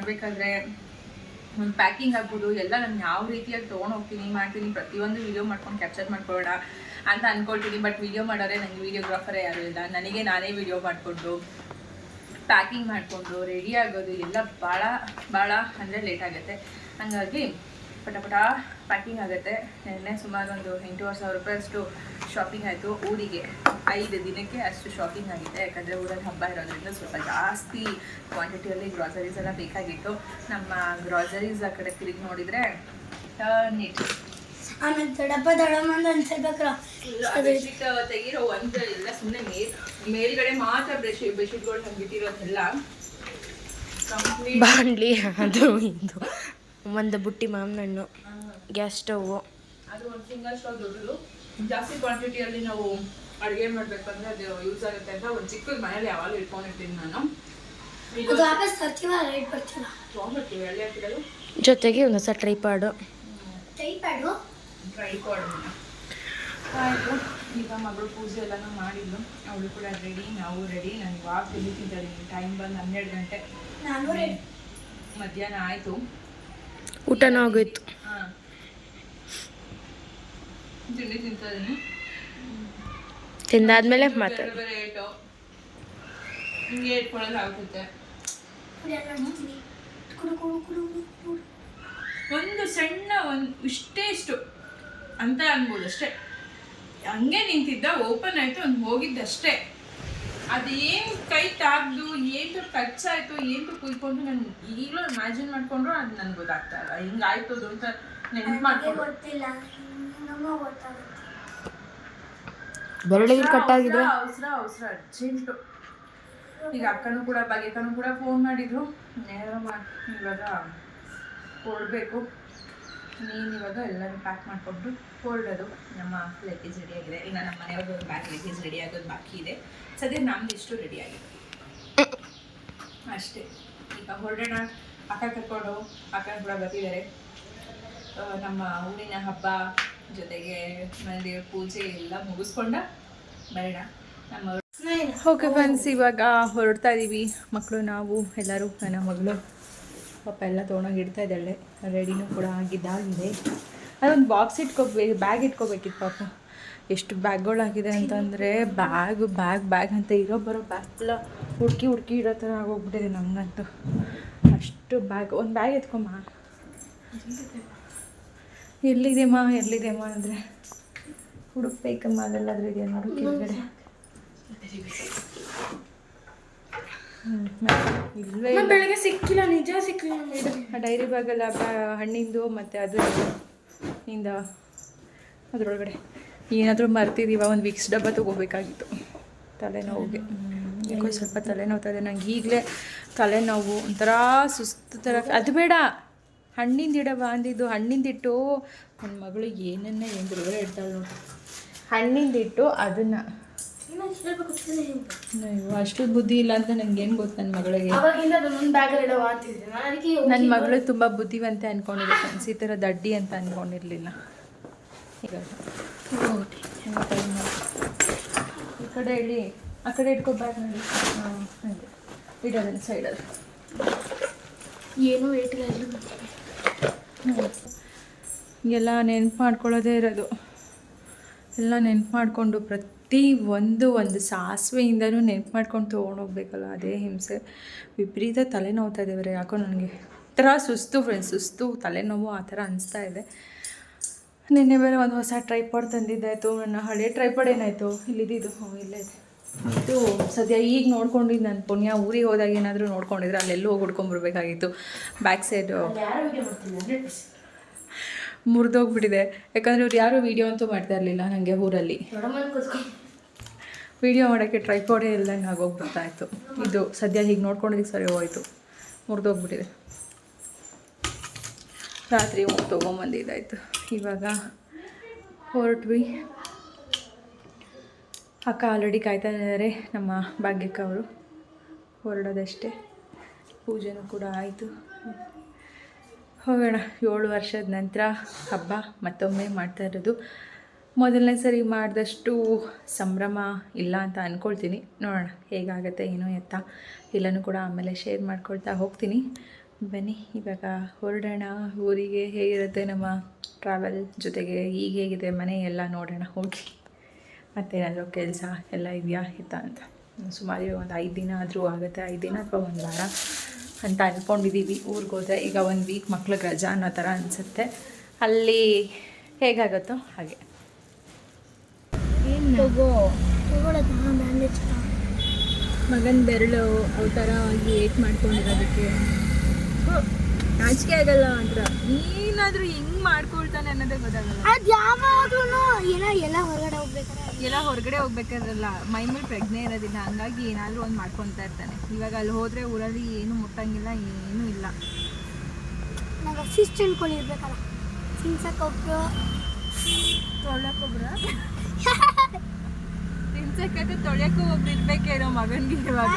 ಮಾಡಬೇಕಾದ್ರೆ ಒಂದು ಪ್ಯಾಕಿಂಗ್ ಆಗ್ಬೋದು, ಎಲ್ಲ ನಾನು ಯಾವ ರೀತಿಯಾಗಿ ತೊಗೊಂಡು ಹೋಗ್ತೀನಿ, ಮಾಡ್ತೀನಿ, ಪ್ರತಿಯೊಂದು ವೀಡಿಯೋ ಮಾಡ್ಕೊಂಡು ಕ್ಯಾಪ್ಚರ್ ಮಾಡ್ಕೊಳ್ಳೋಣ ಅಂತ ಅಂದ್ಕೊಳ್ತೀನಿ ಬಟ್ ವೀಡಿಯೋ ಮಾಡೋರೆ ನನಗೆ ವೀಡಿಯೋಗ್ರಾಫರೇ ಯಾರೂ ಇಲ್ಲ. ನನಗೆ ನಾನೇ ವೀಡಿಯೋ ಮಾಡಿಕೊಂಡು ಪ್ಯಾಕಿಂಗ್ ಮಾಡಿಕೊಂಡು ರೆಡಿ ಆಗೋದು, ಎಲ್ಲ ಭಾಳ ಭಾಳ ಅಂದರೆ ಲೇಟ್ ಆಗುತ್ತೆ. ಹಾಗಾಗಿ ಪಟಪಟ ಪಟ ಪ್ಯಾಕಿಂಗ್ ಆಗುತ್ತೆ. ನಿನ್ನೆ ಸುಮಾರು ಒಂದು ಎಂಟೂವರೆ ಸಾವಿರ ರೂಪಾಯಿಯಷ್ಟು ಶಾಪಿಂಗ್ ಆಯಿತು. ಊರಿಗೆ ಐದು ದಿನಕ್ಕೆ ಅಷ್ಟು ಶಾಪಿಂಗ್ ಆಗಿದೆ. ಯಾಕಂದರೆ ಊರಲ್ಲಿ ಹಬ್ಬ ಇರೋದ್ರಿಂದ ಸ್ವಲ್ಪ ಜಾಸ್ತಿ ಕ್ವಾಂಟಿಟಿಯಲ್ಲಿ ಗ್ರಾಸರೀಸ್ ಎಲ್ಲ ಬೇಕಾಗಿತ್ತು. ನಮ್ಮ ಗ್ರಾಸರೀಸ್ ಆ ಕಡೆ ತಿರುಗಿ ನೋಡಿದರೆ ನೀಟ್ ಆಮೇಲೆ ದಡಪ್ಪ ದಡಮಂದ ಅನ್ಸಬೇಕ್ರ ಬೆಡ್ಶೀಟ್ ತೆಗಿರೋ ಒಂದು ಎಲ್ಲ ಸುಮ್ಮನೆ ಮೇಲ್ ಮೇಲ್ಗಡೆ ಮಾತ್ರ ಬೆಡ್ಶೀ ಬೆಡ್ಶೀಟ್ಗಳು ಹಂಗಿಟ್ಟಿರೋದೆಲ್ಲ ಕಂಪ್ಲೀಟ್ ಬಾಂಡ್ಲಿ ಅದು ಇದು. ಒಂದು ಬುಟ್ಟಿ ಮಾವಿನ ಹಣ್ಣು ಗ್ಯಾಸ್ ಸ್ಟವ್. ಅದು ಒಂದು ಸಿಂಗಲ್ ಸ್ಟವ್ ದೊಡ್ಡದು. ಜಾಸ್ತಿ ಕ್ವಾಂಟಿಟಿಯಲ್ಲಿ ನಾವು ಅಡುಗೆ ಮಾಡ್ಬೇಕಂದ್ರೆ ಅದು ಯೂಸ್ ಆಗುತ್ತೆ ಅಂತ ಒಂದು ಚಿಕ್ಕದ ಮನೇಲಿ ಯಾವಾಗಲೂ ಇಟ್ಕೊಂಡಿರ್ತೀನಿ ನಾನು. ಜೊತೆಗೆ ಒಂದು ಹೊಸ ಟ್ರೈಪಾಡು ಟ್ರೈ ಪಾಡು ಆಯಿತು ಈಗ ಮಗಳು ಪೂಜೆ ಎಲ್ಲನೂ ಮಾಡಿದ್ಲು. ಅವಳು ಕೂಡ ರೆಡಿ ನಾವು ರೆಡಿ ನಾನು ಇವಾಗ ತಿಳಿತಿದ್ದಾರೆ ಟೈಮ್ ಬಂದು ಹನ್ನೆರಡು ಗಂಟೆ. ನಾನು ರೆಡಿ ಮಧ್ಯಾಹ್ನ ಆಯಿತು. ಊಟನೂ ಆಗೋಯ್ತು. ತಿಂದಾದ್ಮೇಲೆ ಮಾತಾಡ. ಒಂದು ಸಣ್ಣ ಒಂದು ಇಷ್ಟೇ ಇಷ್ಟು. ಅಂತ ಅನ್ಬೋದು ಅಷ್ಟೇ. ಹಂಗೆ ನಿಂತಿದ್ದ ಓಪನ್ ಆಯ್ತು ಒಂದು ಹೋಗಿದ್ದಷ್ಟೇ. ಅದೇನು ಕೈ ತಾಗ್ದು ಏನು ಟಚ್ ಆಯ್ತು ಏನು ಕುಯ್ಕೊಂಡು ನಾನು ಈಗಲೂ ಇಮ್ಯಾಜಿನ್ ಮಾಡ್ಕೊಂಡ್ರು ಅದು ನನ್ಗೆ ಗೊತ್ತಾಗ್ತಾ ಇಲ್ಲ. ಹಿಂಗಾಯ್ತು ಅದು ಅಂತ ನೆನ್ಪು ಮಾಡ್ಕೊಂಡು ಗೊತ್ತಿಲ್ಲ. ಬೆರಳಿಗೆ ಅವಸರ ಅವಸರ ಅರ್ಜೆಂಟು ಈಗ ಅಕ್ಕನೂ ಕೂಡ ಬಗೆತನೂ ಕೂಡ ಫೋನ್ ಮಾಡಿದ್ರು. ನೇರ ಮಾಡಿ ಇವಾಗ ಕೊಡಬೇಕು. ನೀನು ಇವಾಗ ಎಲ್ಲರೂ ಪ್ಯಾಕ್ ಮಾಡಿಕೊಂಡು ಹೊರಡೋದು ನಮ್ಮ ಲಗೇಜ್ ರೆಡಿ ಆಗಿದೆ. ಇನ್ನು ನಮ್ಮ ಮನೆಯವ್ರದ್ದು ಬ್ಯಾಗ್ ಲಗೇಜ್ ರೆಡಿ ಆಗೋದು ಬಾಕಿ ಇದೆ. ಸದ್ಯ ನಮ್ದು ಇಷ್ಟು ರೆಡಿ ಆಗಿದೆ. ಅಷ್ಟೇ. ಈಗ ಹೊರಡೋಣ. ಅಕ್ಕ ಕರ್ಕೊಂಡು ಅಕ್ಕ ಕೂಡ ಬರ್ತಿದ್ದಾರೆ. ನಮ್ಮ ಊರಿನ ಹಬ್ಬ ಜೊತೆಗೆ ಮನೆಯ ಪೂಜೆ ಎಲ್ಲ ಮುಗಿಸ್ಕೊಂಡ ಬರೋಣ. ನಮ್ಮ ಓಕೆ ಫ್ರೆಂಡ್ಸ್ ಇವಾಗ ಹೊರಡ್ತಾ ಇದ್ದೀವಿ ಮಕ್ಕಳು, ನಾವು, ಎಲ್ಲರೂ, ನನ್ನ ಮಗಳು. ಪಾಪ ಎಲ್ಲ ತೊಗೊಂಡೋಗಿ ಇಡ್ತಾ ಇದ್ದಾಳೆ. ರೆಡಿನೂ ಕೂಡ ಆಗಿದ್ದಾಗಿದೆ. ಅದೊಂದು ಬಾಕ್ಸ್ ಇಟ್ಕೋಬೇಕು ಬ್ಯಾಗ್ ಇಟ್ಕೋಬೇಕಿತ್ತು ಪಾಪ. ಎಷ್ಟು ಬ್ಯಾಗ್ಗಳಾಗಿದೆ ಅಂತಂದರೆ ಬ್ಯಾಗ್ ಬ್ಯಾಗ್ ಬ್ಯಾಗ್ ಅಂತ ಇರೋ ಬರೋ ಬ್ಯಾಗ್ ಎಲ್ಲ ಹುಡುಕಿ ಹುಡುಕಿ ಇಡೋ ಥರ ಆಗೋಗ್ಬಿಟ್ಟಿದೆ ನಮಗಂತೂ. ಅಷ್ಟು ಬ್ಯಾಗ್ ಒಂದು ಬ್ಯಾಗ್ ಎತ್ಕೊಮ್ಮ ಎಲ್ಲಿದೆಮ್ಮ ಎಲ್ಲಿದೆಮ್ಮ ಅಂದರೆ ಹುಡುಕ್ಬೇಕಮ್ಮ ಅದೆಲ್ಲಾದ್ರೂ ಇದೆಯಾ ನೋಡು ಕೆಳಗಡೆ. ಇಲ್ವೇ ಇಲ್ಲ. ಬೆಳಗ್ಗೆ ಸಿಕ್ಕಿಲ್ಲ ನಿಜ ಸಿಕ್ಕಿಲ್ಲ ಮೇಡಮ್ ಆ ಡೈರಿ ಬ್ಯಾಗಲ್ಲ ಬ್ಯಾ- ಹಣ್ಣಿಂದು ಮತ್ತು ಅದು ಇದು ಇಂದ ಅದರೊಳಗಡೆ ಏನಾದರೂ ಮರ್ತಿದ್ದೀವ ಒಂದು ವಿಕ್ಸ್ ಡಬ್ಬ ತೊಗೋಬೇಕಾಗಿತ್ತು. ತಲೆನೋವಿಗೆ. ಯಾಕೋ ಸ್ವಲ್ಪ ತಲೆನೋವ್ತದೆ ನಂಗೆ ಈಗಲೇ ತಲೆನೋವು ಒಂಥರ ಸುಸ್ತು ಥರ ಅದು ಬೇಡ. ಹಣ್ಣಿಂದ ಇಡವ ಅಂದಿದ್ದು ಹಣ್ಣಿಂದಿಟ್ಟು ನನ್ನ ಮಗಳು ಏನನ್ನ ಏನು ಬಿಡುಗಡೆ ಇಡ್ತಾಳೆ ನೋಡಿ. ಹಣ್ಣಿಂದಿಟ್ಟು ಅದನ್ನು ಅಯ್ಯೋ ಅಷ್ಟು ಬುದ್ಧಿ ಇಲ್ಲ ಅಂತ ನನಗೇನು ಗೊತ್ತು ನನ್ನ ಮಗಳಿಗೆ? ಅವಾಗಿಂದ ಅದನ್ನೊಂದು ಇಡೋ ನಾನು ಅದಕ್ಕೆ ನನ್ನ ಮಗಳು ತುಂಬ ಬುದ್ಧಿವಂತೆ ಅನ್ಕೊಂಡಿದ್ದೆ ಫ್ರೆಂಡ್ಸ್. ಈ ಥರ ದಡ್ಡಿ ಅಂತ ಅನ್ಕೊಂಡಿರ್ಲಿಲ್ಲ. ಈಗ ಈ ಕಡೆ ಹೇಳಿ ಆ ಕಡೆ ಇಟ್ಕೋ ಬ್ಯಾಗ್ ನೋಡಿ. ಹಾಂ ಹಾಗೆ. ಇಡೋದನ್ನು ಸೈಡಲ್ಲಿ ಏನೂ ವೇಟ್ ಇಲ್ಲ ಎಲ್ಲ ನೆನ್ಪು ಮಾಡ್ಕೊಳ್ಳೋದೇ ಇರೋದು. ಎಲ್ಲ ನೆನ್ಪು ಮಾಡಿಕೊಂಡು ಪ್ರತಿ ಒಂದು ಒಂದು ಸಾಸಿವೆಯಿಂದನೂ ನೆನ್ಪು ಮಾಡ್ಕೊಂಡು ತೊಗೊಂಡೋಗ್ಬೇಕಲ್ಲ ಅದೇ ಹಿಂಸೆ. ವಿಪರೀತ ತಲೆನೋವ್ತಾ ಇದೆ ಯಾಕೋ ನನಗೆ ಥರ ಸುಸ್ತು ಫ್ರೆಂಡ್ಸ್ ಸುಸ್ತು ತಲೆನೋವು ಆ ಥರ ಅನಿಸ್ತಾ ಇದೆ. ನಿನ್ನೆ ಬೇರೆ ಒಂದು ಹೊಸ ಟ್ರೈಪಾಡ್ ತಂದಿದ್ದಾಯಿತು ನನ್ನ ಹಳೆ ಟ್ರೈಪಾಡ್ ಏನಾಯಿತು? ಇಲ್ಲಿದ್ದು ಹ್ಞೂ ಇಲ್ಲೇ ಇದೆ. ಇದು ಸದ್ಯ ಈಗ ನೋಡ್ಕೊಂಡಿದ್ದು ನನ್ನ ಪುಣ್ಯ ಊರಿಗೆ ಹೋದಾಗ ಏನಾದರೂ ನೋಡ್ಕೊಂಡಿದ್ರೆ ಅಲ್ಲೆಲ್ಲೂ ಹೋಗಿ ಹುಡ್ಕೊಂಬರ್ಬೇಕಾಗಿತ್ತು ಬ್ಯಾಕ್ ಸೈಡು ಮುರಿದೋಗ್ಬಿಟ್ಟಿದೆ. ಯಾಕಂದರೆ ಅವ್ರು ಯಾರೂ ವೀಡಿಯೋ ಅಂತೂ ಮಾಡ್ತಾ ಇರಲಿಲ್ಲ ನನಗೆ ಊರಲ್ಲಿ. ವೀಡಿಯೋ ಮಾಡೋಕ್ಕೆ ಟ್ರೈಪೋಡೇ ಇಲ್ದಂಗೆ ಆಗೋಗ್ಬಿಡ್ತಾ ಇತ್ತು ಇದು ಸದ್ಯ ಹೀಗೆ ನೋಡ್ಕೊಂಡಿದ್ದಕ್ಕೆ ಸರಿ ಹೋಯಿತು. ಮುರಿದೋಗ್ಬಿಟ್ಟಿದೆ. ರಾತ್ರಿ ಹೋಗಿ ಇದಾಯಿತು ಇವಾಗ ಹೊರಟ್ವಿ. ಅಕ್ಕ ಆಲ್ರೆಡಿ ಕಾಯ್ತಾ ಇದ್ದಾರೆ ನಮ್ಮ ಭಾಗ್ಯಕ್ಕ ಅವರು. ಹೊರಡೋದಷ್ಟೇ. ಪೂಜೆನೂ ಕೂಡ ಆಯಿತು. ಹೋಗೋಣ. ಏಳು ವರ್ಷದ ನಂತರ ಹಬ್ಬ ಮತ್ತೊಮ್ಮೆ ಮಾಡ್ತಾ ಇರೋದು. ಮೊದಲನೇ ಸರಿ ಮಾಡಿದಷ್ಟು ಸಂಭ್ರಮ ಇಲ್ಲ ಅಂತ ಅಂದ್ಕೊಳ್ತೀನಿ ನೋಡೋಣ ಹೇಗಾಗುತ್ತೆ, ಏನೋ ಎತ್ತ. ಇಲ್ಲನೂ ಕೂಡ ಆಮೇಲೆ ಶೇರ್ ಮಾಡ್ಕೊಳ್ತಾ ಹೋಗ್ತೀನಿ. ಬನ್ನಿ, ಇವಾಗ ಹೊರಡೋಣ. ಊರಿಗೆ ಹೇಗಿರುತ್ತೆ ನಮ್ಮ ಟ್ರಾವೆಲ್ ಜೊತೆಗೆ? ಈಗ ಹೇಗಿದೆ ಮನೆ ಎಲ್ಲ ನೋಡೋಣ, ಹೋಗಿ. ಮತ್ತೇನಾದರೂ ಕೆಲಸ ಎಲ್ಲ ಇದೆಯಾ ಇತ್ತ ಅಂತ. ಸುಮಾರು ಒಂದು ಐದು ದಿನ ಆದರೂ ಆಗುತ್ತೆ, ಐದು ದಿನ ಅಥವಾ ಒಂದು ವಾರ ಅಂತ ಅಂದ್ಕೊಂಡಿದ್ದೀವಿ ಊರಿಗೆ ಹೋದರೆ ಈಗ ಒಂದು ವೀಕ್ ಮಕ್ಳಿಗೆ ರಜಾ ಅನ್ನೋ ಥರ ಅನಿಸುತ್ತೆ. ಅಲ್ಲಿ ಹೇಗಾಗುತ್ತೋ ಹಾಗೆ. ತಗೊಳೋದು ಬ್ಯಾಂಡೇಜ್ ಮಗನ ಬೆರಳು ಥರ ಆಗಿ ಏಟ್ ಮಾಡ್ಕೊಂಡಿರೋದಕ್ಕೆ. ನಾಚಿಕೆ ಆಗಲ್ಲ ಅಂದ್ರ ನೀನಾದ್ರೂ ಹೆಂಗ್ ಮಾಡ್ಕೊಳ್ತಾನೆ ಅನ್ನೋದೇ ಗೊತ್ತಾಗಲ್ಲ. ಅದು ಯಾವಾಗ್ಲೂ ಎಲ್ಲ ಎಲ್ಲ ಹೊರಗಡೆ ಹೋಗ್ಬೇಕಾದ್ರೆ ಎಲ್ಲ ಹೊರಗಡೆ ಹೋಗ್ಬೇಕಾದ್ರಲ್ಲ ಮೈ ಮೇಲೆ ಪ್ರಜ್ಞೆ ಇರೋದಿಲ್ಲ ಹಂಗಾಗಿ ಏನಾದರೂ ಒಂದು ಮಾಡ್ಕೊತಾ ಇರ್ತಾನೆ. ಇವಾಗ ಅಲ್ಲಿ ಹೋದ್ರೆ ಊರಲ್ಲಿ ಏನು ಮುಟ್ಟಂಗಿಲ್ಲ ಏನೂ ಇಲ್ಲ. ನಂಗೆ ಫಿಶ್ ತಿಳ್ಕೊಂಡು ಇರ್ಬೇಕಲ್ಲ ತಿನ್ಸಕ್ಕೆ ಹೋಗ್ತು ತೊಳ್ಯಕ್ಕೊಬ್ರ ತಿನ್ಸಕ್ಕಂತ ತೊಳ್ಯಕ್ಕೂ ಒಬ್ರು ಇರ್ಬೇಕೇನೋ ಮಗನಿಗೆ ಇವಾಗ.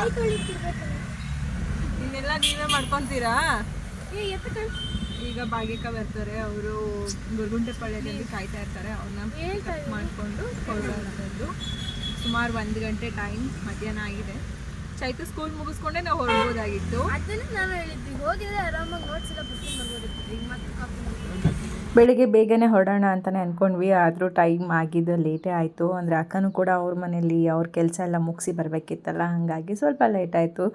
ಇನ್ನೆಲ್ಲ ನೀವೇ ಮಾಡ್ಕೊತೀರಾ? ಈಗ ಬಾಗಿಕ ಬರ್ತಾರೆ ಅವರು ಗುರುಗುಂಟೆ ಪಳ್ಳಿಯಲ್ಲಿ ಕಾಯ್ತಾ ಇರ್ತಾರೆ ಅವ್ರನ್ನ ಮಾಡ್ಕೊಂಡು ಮಾಡಿಕೊಂಡು ಹೊರಡೋದು ಸುಮಾರು ಒಂದು ಗಂಟೆ ಟೈಮ್ ಮಧ್ಯಾಹ್ನ ಆಗಿದೆ. ಚೈತ ಸ್ಕೂಲ್ ಮುಗಿಸ್ಕೊಂಡೆ ನಾವು ಹೊರಡ್ಬೋದಾಗಿತ್ತು. ಅದನ್ನು ನಾನು ಹೇಳಿದ್ವಿ. ಹೋಗಿದ್ರೆ ಆರಾಮಾಗಿ ನೋಟ್ಸ್ ಎಲ್ಲ ಬರ್ಕೊಂಡು ಬರ್ಬೋದಿತ್ತು ಈಗ ಮತ್ತೆ ಬೆಳಿಗ್ಗೆ ಬೇಗನೆ ಹೊರಡೋಣ ಅಂತಲೇ ಅಂದ್ಕೊಂಡ್ವಿ ಆದರೂ ಟೈಮ್ ಆಗಿದ್ದು ಲೇಟೇ ಆಯಿತು. ಅಂದರೆ ಅಕ್ಕನೂ ಕೂಡ ಅವ್ರ ಮನೇಲಿ ಅವ್ರ ಕೆಲಸ ಎಲ್ಲ ಮುಗಿಸಿ ಬರಬೇಕಿತ್ತಲ್ಲ, ಹಾಗಾಗಿ ಸ್ವಲ್ಪ ಲೇಟ್ ಆಯಿತು.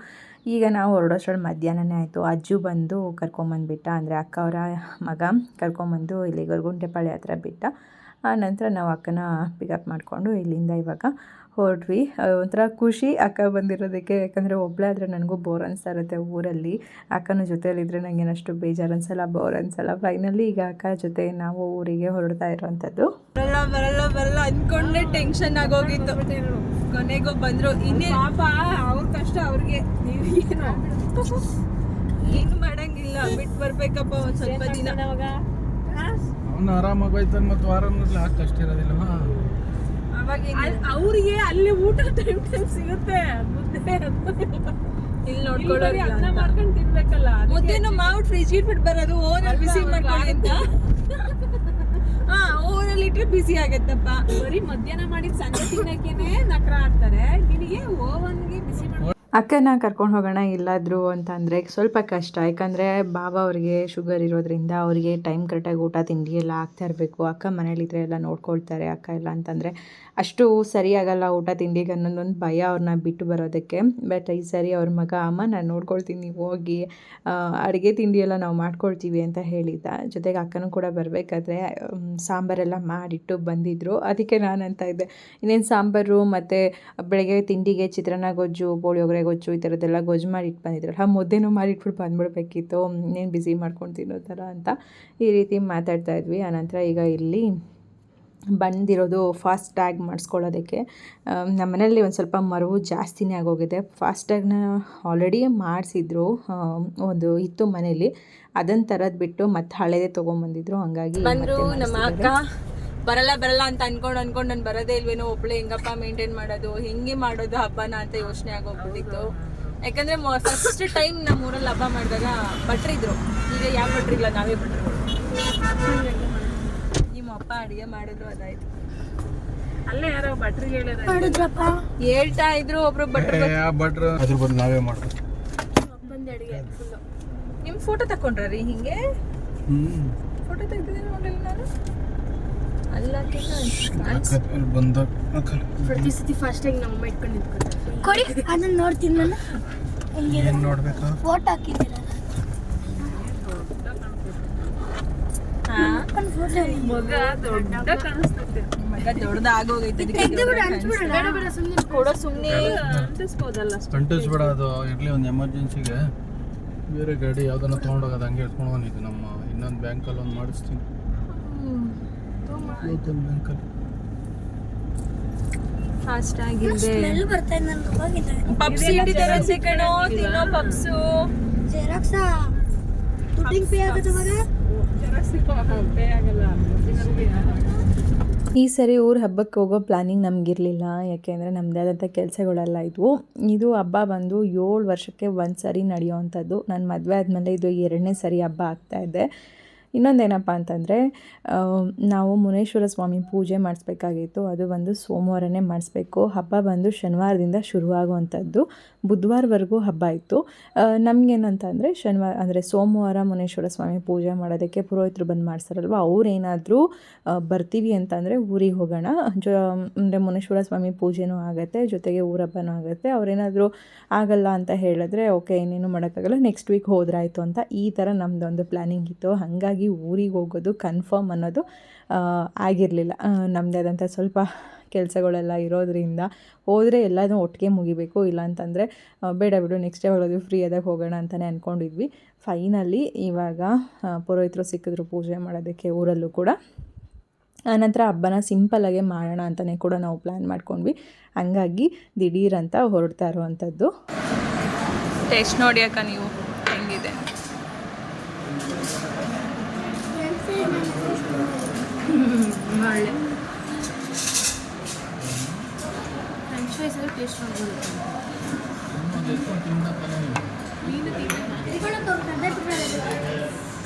ಈಗ ನಾವು ಹೊರಡೋಷ್ಟ್ರಲ್ಲಿ ಮಧ್ಯಾಹ್ನನೇ ಆಯಿತು. ಅಜ್ಜು ಬಂದು ಕರ್ಕೊಂಬಂದುಬಿಟ್ಟ. ಅಂದರೆ ಅಕ್ಕ ಅವರ ಮಗ ಕರ್ಕೊಂಬಂದು ಇಲ್ಲಿ ಗೊರಗುಂಟೆಪಾಳ್ಯ ಹತ್ರ ಬಿಟ್ಟ. ಆ ನಂತರ ನಾವು ಅಕ್ಕನ ಪಿಕಪ್ ಮಾಡಿಕೊಂಡು ಇಲ್ಲಿಂದ ಇವಾಗ ಹೊರಟ್ವಿ ಆ, ಒಂಥರ ಖುಷಿ ಅಕ್ಕ ಬಂದಿರೋದಕ್ಕೆ. ಯಾಕಂದರೆ ಒಬ್ಬಳೇ ಆದರೆ ನನಗೂ ಬೋರ್ ಅನಿಸ್ತಾ ಇರುತ್ತೆ ಊರಲ್ಲಿ. ಅಕ್ಕನ ಜೊತೆಯಲ್ಲಿದ್ದರೆ ನನಗೆ ಅಷ್ಟು ಬೇಜಾರು ಅನ್ಸಲ್ಲ ಬೋರ್ ಅನ್ಸಲ್ಲ. ಫೈನಲಿ ಈಗ ಅಕ್ಕ ಜೊತೆ ನಾವು ಊರಿಗೆ ಹೊರಡ್ತಾ ಇರೋವಂಥದ್ದು. ಬರಲ್ಲ ಬರಲ್ಲ ಬರಲ್ಲ ಅನ್ಕೊಂಡೆ ಟೆನ್ಷನ್ ಆಗೋಗಿತ್ತು. ಕೊನೆಗೂ ಬಂದರು. ಇನ್ನೇ ಪಾಪ ಅವ್ರ ಕಷ್ಟ ಅವ್ರಿಗೆ. ಏನು? ಏನು ಮಾಡಂಗಿಲ್ಲ. ಬಿಟ್ಟು ಬರಬೇಕಪ್ಪ ಒಂದ್ ಸ್ವಲ್ಪ ದಿನ. ಅವ್ನು ಆರಾಮಾಗಿ ಹೋಯ್ತಾನೆ ಮತ್ತು ವಾರ ಹಾಕಿ ಕಷ್ಟ ಇರೋದಿಲ್ಲವ ಅವಾಗ ಅವ್ರಿಗೆ ಅಲ್ಲಿ ಊಟ ಟೈಮ್ ಟೈಮ್ ಸಿಗುತ್ತೆ. ಮುದ್ದೆ ಇಲ್ಲಿ ನೋಡ್ಕೊಳ್ಳೋರು ಅನ್ನ ಮಾಡ್ಕೊಂಡು ತಿನ್ಬೇಕಲ್ಲ ಮುದ್ದೆನು ಮಾಡ್ಬಿಟ್ಟು ಫ್ರಿಜ್ ಇಟ್ಬಿಟ್ಟು ಬರೋದು ಓನಲ್ಲಿ ಬಿಸಿ ಮಾಡ್ಕೊಳ್ಳಿ ಅಂತ ಹಾ ಓನಲ್ಲಿ ಇಟ್ರೆ ಬಿಸಿ ಆಗತ್ತಪ್ಪ. ಬರೀ ಮಧ್ಯಾಹ್ನ ಮಾಡಿದ ಸಂಜೆ ತಿನ್ನಕ್ಕೇನೆ ನಕ್ರ ಆಡ್ತಾರೆ ನಿನಗೆ ಓವನ್ಗೆ ಬಿಸಿ ಮಾಡಿ ಅಕ್ಕನ ಕರ್ಕೊಂಡು ಹೋಗೋಣ ಇಲ್ಲಾದ್ರು ಅಂತಂದರೆ ಸ್ವಲ್ಪ ಕಷ್ಟ. ಯಾಕಂದರೆ ಬಾಬಾ ಅವ್ರಿಗೆ ಶುಗರ್ ಇರೋದ್ರಿಂದ ಅವರಿಗೆ ಟೈಮ್ ಕರೆಕ್ಟಾಗಿ ಊಟ ತಿಂಡಿ ಎಲ್ಲ ಆಗ್ತಾ ಇರಬೇಕು. ಅಕ್ಕ ಮನೇಲಿದ್ರೆ ಎಲ್ಲ ನೋಡ್ಕೊಳ್ತಾರೆ ಅಕ್ಕ ಎಲ್ಲ ಅಂತಂದರೆ ಅಷ್ಟು ಸರಿಯಾಗಲ್ಲ ಊಟ ತಿಂಡಿಗೆ ಅನ್ನೋದೊಂದು ಭಯ ಅವ್ರನ್ನ ಬಿಟ್ಟು ಬರೋದಕ್ಕೆ. ಬಟ್ ಈ ಸರಿ ಅವ್ರ ಮಗ, ಅಮ್ಮ, ನಾನು ನೋಡ್ಕೊಳ್ತೀನಿ ಹೋಗಿ ಅಡುಗೆ ತಿಂಡಿ ನಾವು ಮಾಡ್ಕೊಳ್ತೀವಿ ಅಂತ ಹೇಳಿದ್ದ. ಜೊತೆಗೆ ಅಕ್ಕನೂ ಕೂಡ ಬರಬೇಕಾದ್ರೆ ಸಾಂಬಾರೆಲ್ಲ ಮಾಡಿಟ್ಟು ಬಂದಿದ್ದರು ಅದಕ್ಕೆ ನಾನು ಅಂತ ಇದ್ದೆ. ಇನ್ನೇನು ಸಾಂಬಾರು ಮತ್ತು ಬೆಳಗ್ಗೆ ತಿಂಡಿಗೆ ಚಿತ್ರಾನ್ನ, ಗೊಜ್ಜು ಪೋಳಿಯೋಗರೆ ಗೊಜ್ಜು ಈ ಥರದ್ದೆಲ್ಲ ಗೊಜ್ಜು ಮಾಡಿಟ್ಟು ಬಂದಿದ್ರಲ್ಲ ಮುದ್ದೆನೂ ಮಾಡಿಟ್ಬಿಟ್ಟು ಬಂದ್ಬಿಡ್ಬೇಕಿತ್ತು. ಇನ್ನೇನು ಬಿಸಿ ಮಾಡ್ಕೊಂಡು ತಿನ್ನೋ ಥರ ಅಂತ ಈ ರೀತಿ ಮಾತಾಡ್ತಾ ಇದ್ವಿ. ಆನಂತರ ಈಗ ಇಲ್ಲಿ ಬಂದಿರೋದು ಫಾಸ್ಟ್ ಟ್ಯಾಗ್ ಮಾಡಿಸ್ಕೊಳ್ಳೋದಕ್ಕೆ. ನಮ್ಮ ಮನೇಲಿ ಒಂದು ಸ್ವಲ್ಪ ಮರವು ಜಾಸ್ತಿನೇ ಆಗೋಗಿದೆ. ಫಾಸ್ಟ್ ಟ್ಯಾಗ್ನ ಆಲ್ರೆಡಿ ಮಾಡಿಸಿದ್ರು. ಒಂದು ಇತ್ತು ಮನೇಲಿ ಅದನ್ನು ತರದ್ ಬಿಟ್ಟು ಮತ್ತೆ ಹಳೇದೇ ತೊಗೊಂಬಂದಿದ್ರು. ಹಂಗಾಗಿ ಬಂದ್ರು ನಮ್ಮ ಅಕ್ಕ. ಬರಲ್ಲ ಬರಲ್ಲ ಅಂತ ಅನ್ಕೊಂಡು ಅನ್ಕೊಂಡು ನಾನು ಬರೋದೇ ಇಲ್ವೇನೋ ಒಬ್ಳೆ ಹೆಂಗಪ್ಪ ಮೇಂಟೈನ್ ಮಾಡೋದು? ಹೆಂಗೆ ಮಾಡೋದು ಹಬ್ಬನ? ಅಂತ ಯೋಚನೆ ಆಗೋಗ್ಬಿಟ್ಟಿತ್ತು. ಯಾಕಂದ್ರೆ ಫಸ್ಟ್ ಟೈಮ್ ನಮ್ಮ ಊರಲ್ಲಿ ಹಬ್ಬ ಮಾಡಿದಾಗ ಭಟ್ರಿದ್ರು. ಈಗ ಯಾವ ಭಟ್ರಿಲ್ಲ? ನಾವೇ ಭಟ್ರು ನಿಮ್ಮ ಅಪ್ಪ ಅಡಿಗೆ ಮಾಡಿದ್ರು ಅದಾಯ್ತು. ಅಲ್ಲೇ ಯಾರೋ ಭಟ್ರಿಗೆ ಹೇಳಿದ್ರಪ್ಪ ಹೇಳ್ತಾ ಇದ್ರು ಒಬ್ರು ಭಟ್ರು ಭಟ್ರು ಅದ್ರ ಬದಲು ನಾವೇ ಮಾಡ್ಬೇಕು. ಬಂದು ಅಡುಗೆ ಫುಲ್ಲು ನಿಮ್ಮ ಫೋಟೋ ಹಾಕಿದ್ದೀರಾ ಹಿಂಗೆ? ಹ್ಞೂ ಫೋಟೋ ತೆಗ್ದಿದ್ದೀನಿ ನೋಡಿಲ್ಲ ನಾನು? ಪ್ರತಿ ಸತಿ ಫಾಸ್ಟಾಗಿ ನಮ್ಮ ಅಮ್ಮ ಇಟ್ಕೊಂಡು ನಿಂತ್ಕೊತಾರೆ ಕೊಡಿ. ಅದನ್ನ ನೋಡ್ತೀನಿ ನಾನು ಏನು ಫೋಟೋ ಹಾಕಿದ್ದೀರ ಫೋಟೋ ಮಗ ದೊಡ್ಡ ಕಾಣಿಸ್ತೈತೆ ಮಗ ದೊಡ್ಡದಾಗೋಗೈತೆ ಬೇಡ ಬೇಡ ಸುಮ್ಮನೆ ಕೊಡೋ ಸುಮ್ಮನೆ ಅಂಟಿಸ್ಬೋದಲ್ಲ ಅಂಟಿಸ್ಬೇಡ ಅದು ಇರ್ಲಿ ಒಂದು ಎಮರ್ಜೆನ್ಸಿಗೆ ಬೇರೆ ಗಾಡಿ ಯಾವ್ದನ್ನ ತೊಗೊಂಡೋಗೋದು ಹಂಗೆ ಎತ್ಕೊಂಡು ಬಂದಿದ್ದು ನಮ್ಮ ಇನ್ನೊಂದು ಬ್ಯಾಂಕಲ್ಲಿ ಒಂದು ಮಾಡಿಸ್ತೀನಿ. ಬ್ಯಾಂಕಲ್ಲಿ. ಫಾಸ್ಟ್ ಆಗಿದೆ ಸ್ಮೆಲ್ ಬರ್ತಾ ಇದೆ ನನ್ಗೆ ಹೋಗಿದೆ ಪಪ್ಸ್ ತಿನ್ನೋ ಪಪ್ಸು ಜೆರಾಕ್ಸ್? ದುಡ್ಡಿಂಗ್ ಪೇ ಆಗುತ್ತೆ ಆಗಲ್ಲ ಈ ಸರಿ ಊರ ಹಬ್ಬಕ್ಕೆ ಹೋಗೋ ಪ್ಲಾನಿಂಗ್ ನಮಗಿರಲಿಲ್ಲ, ಯಾಕೆಂದರೆ ನಮ್ಮದೇ ಆದಂಥ ಕೆಲಸಗಳೆಲ್ಲ ಇದ್ವು. ಇದು ಹಬ್ಬ ಬಂದು ಏಳು ವರ್ಷಕ್ಕೆ ಒಂದು ಸರಿ ನಡೆಯೋವಂಥದ್ದು ನನ್ನ ಮದುವೆ ಆದಮೇಲೆ ಇದು ಎರಡನೇ ಸರಿ ಹಬ್ಬ ಆಗ್ತಾ ಇದೆ. ಇನ್ನೊಂದೇನಪ್ಪ ಅಂತಂದರೆ ನಾವು ಮುನೇಶ್ವರ ಸ್ವಾಮಿ ಪೂಜೆ ಮಾಡಿಸ್ಬೇಕಾಗಿತ್ತು. ಅದು ಬಂದು ಸೋಮವಾರನೇ ಮಾಡಿಸ್ಬೇಕು. ಹಬ್ಬ ಬಂದು ಶನಿವಾರದಿಂದ ಶುರುವಾಗುವಂಥದ್ದು. ಬುಧವಾರವರೆಗೂ ಹಬ್ಬ ಇತ್ತು. ನಮಗೇನಂತಂದರೆ, ಶನಿವಾರ, ಅಂದರೆ ಸೋಮವಾರ ಮುನೇಶ್ವರ ಸ್ವಾಮಿ ಪೂಜೆ ಮಾಡೋದಕ್ಕೆ ಪುರೋಹಿತರು ಬಂದು ಮಾಡ್ಸಾರಲ್ವ ಅವ್ರೇನಾದರೂ ಬರ್ತೀವಿ ಅಂತಂದರೆ ಊರಿಗೆ ಹೋಗೋಣ. ಜೊ, ಅಂದರೆ ಮುನೇಶ್ವರ ಸ್ವಾಮಿ ಪೂಜೆನೂ ಆಗುತ್ತೆ, ಜೊತೆಗೆ ಊರ ಹಬ್ಬನೂ ಆಗುತ್ತೆ. ಅವರೇನಾದರೂ ಆಗಲ್ಲ ಅಂತ ಹೇಳಿದ್ರೆ, ಓಕೆ, ಇನ್ನೇನು ಮಾಡೋಕ್ಕಾಗಲ್ಲ ನೆಕ್ಸ್ಟ್ ವೀಕ್ ಹೋದ್ರಾಯಿತು ಅಂತ ಈ ಥರ ನಮ್ಮದೊಂದು ಪ್ಲ್ಯಾನಿಂಗ್ ಇತ್ತು. ಹಾಗಾಗಿ ಊರಿಗೆ ಹೋಗೋದು ಕನ್ಫರ್ಮ್ ಅನ್ನೋದು ಆಗಿರಲಿಲ್ಲ. ನಮ್ಮದೇ ಆದಂಥ ಸ್ವಲ್ಪ ಕೆಲಸಗಳೆಲ್ಲ ಇರೋದ್ರಿಂದ ಹೋದರೆ ಎಲ್ಲನೂ ಒಟ್ಟಿಗೆ ಮುಗಿಬೇಕು. ಇಲ್ಲ ಅಂತಂದರೆ ಬೇಡ ಬಿಡು ನೆಕ್ಸ್ಟ್ ಡೇ ಹೋಗೋದು ಫ್ರೀ ಆದಾಗ ಹೋಗೋಣ ಅಂತಲೇ ಅಂದ್ಕೊಂಡಿದ್ವಿ ಫೈನಲಿ ಇವಾಗ ಪುರೋಹಿತರು ಸಿಕ್ಕಿದ್ರು ಪೂಜೆ ಮಾಡೋದಕ್ಕೆ ಊರಲ್ಲೂ ಕೂಡ. ಆನಂತರ ಹಬ್ಬನ ಸಿಂಪಲ್ಲಾಗೆ ಮಾಡೋಣ ಅಂತಲೇ ಕೂಡ ನಾವು ಪ್ಲ್ಯಾನ್ ಮಾಡ್ಕೊಂಡ್ವಿ. ಹಂಗಾಗಿ ದಿಢೀರ್ ಅಂತ ಹೊರಡ್ತಾ ಇರುವಂಥದ್ದು ಟೇಸ್ಟ್ ನೋಡಿ ಅಕ್ಕ ನೀವು ಹೆಂಗಿದೆ ಒಳ್ಳೆ ಫ್ರೆಂಚ್ ಫ್ರೈಸಲ್ಲಿ ಟೇಸ್ಟ್ ಮಾಡ್ಬೋದು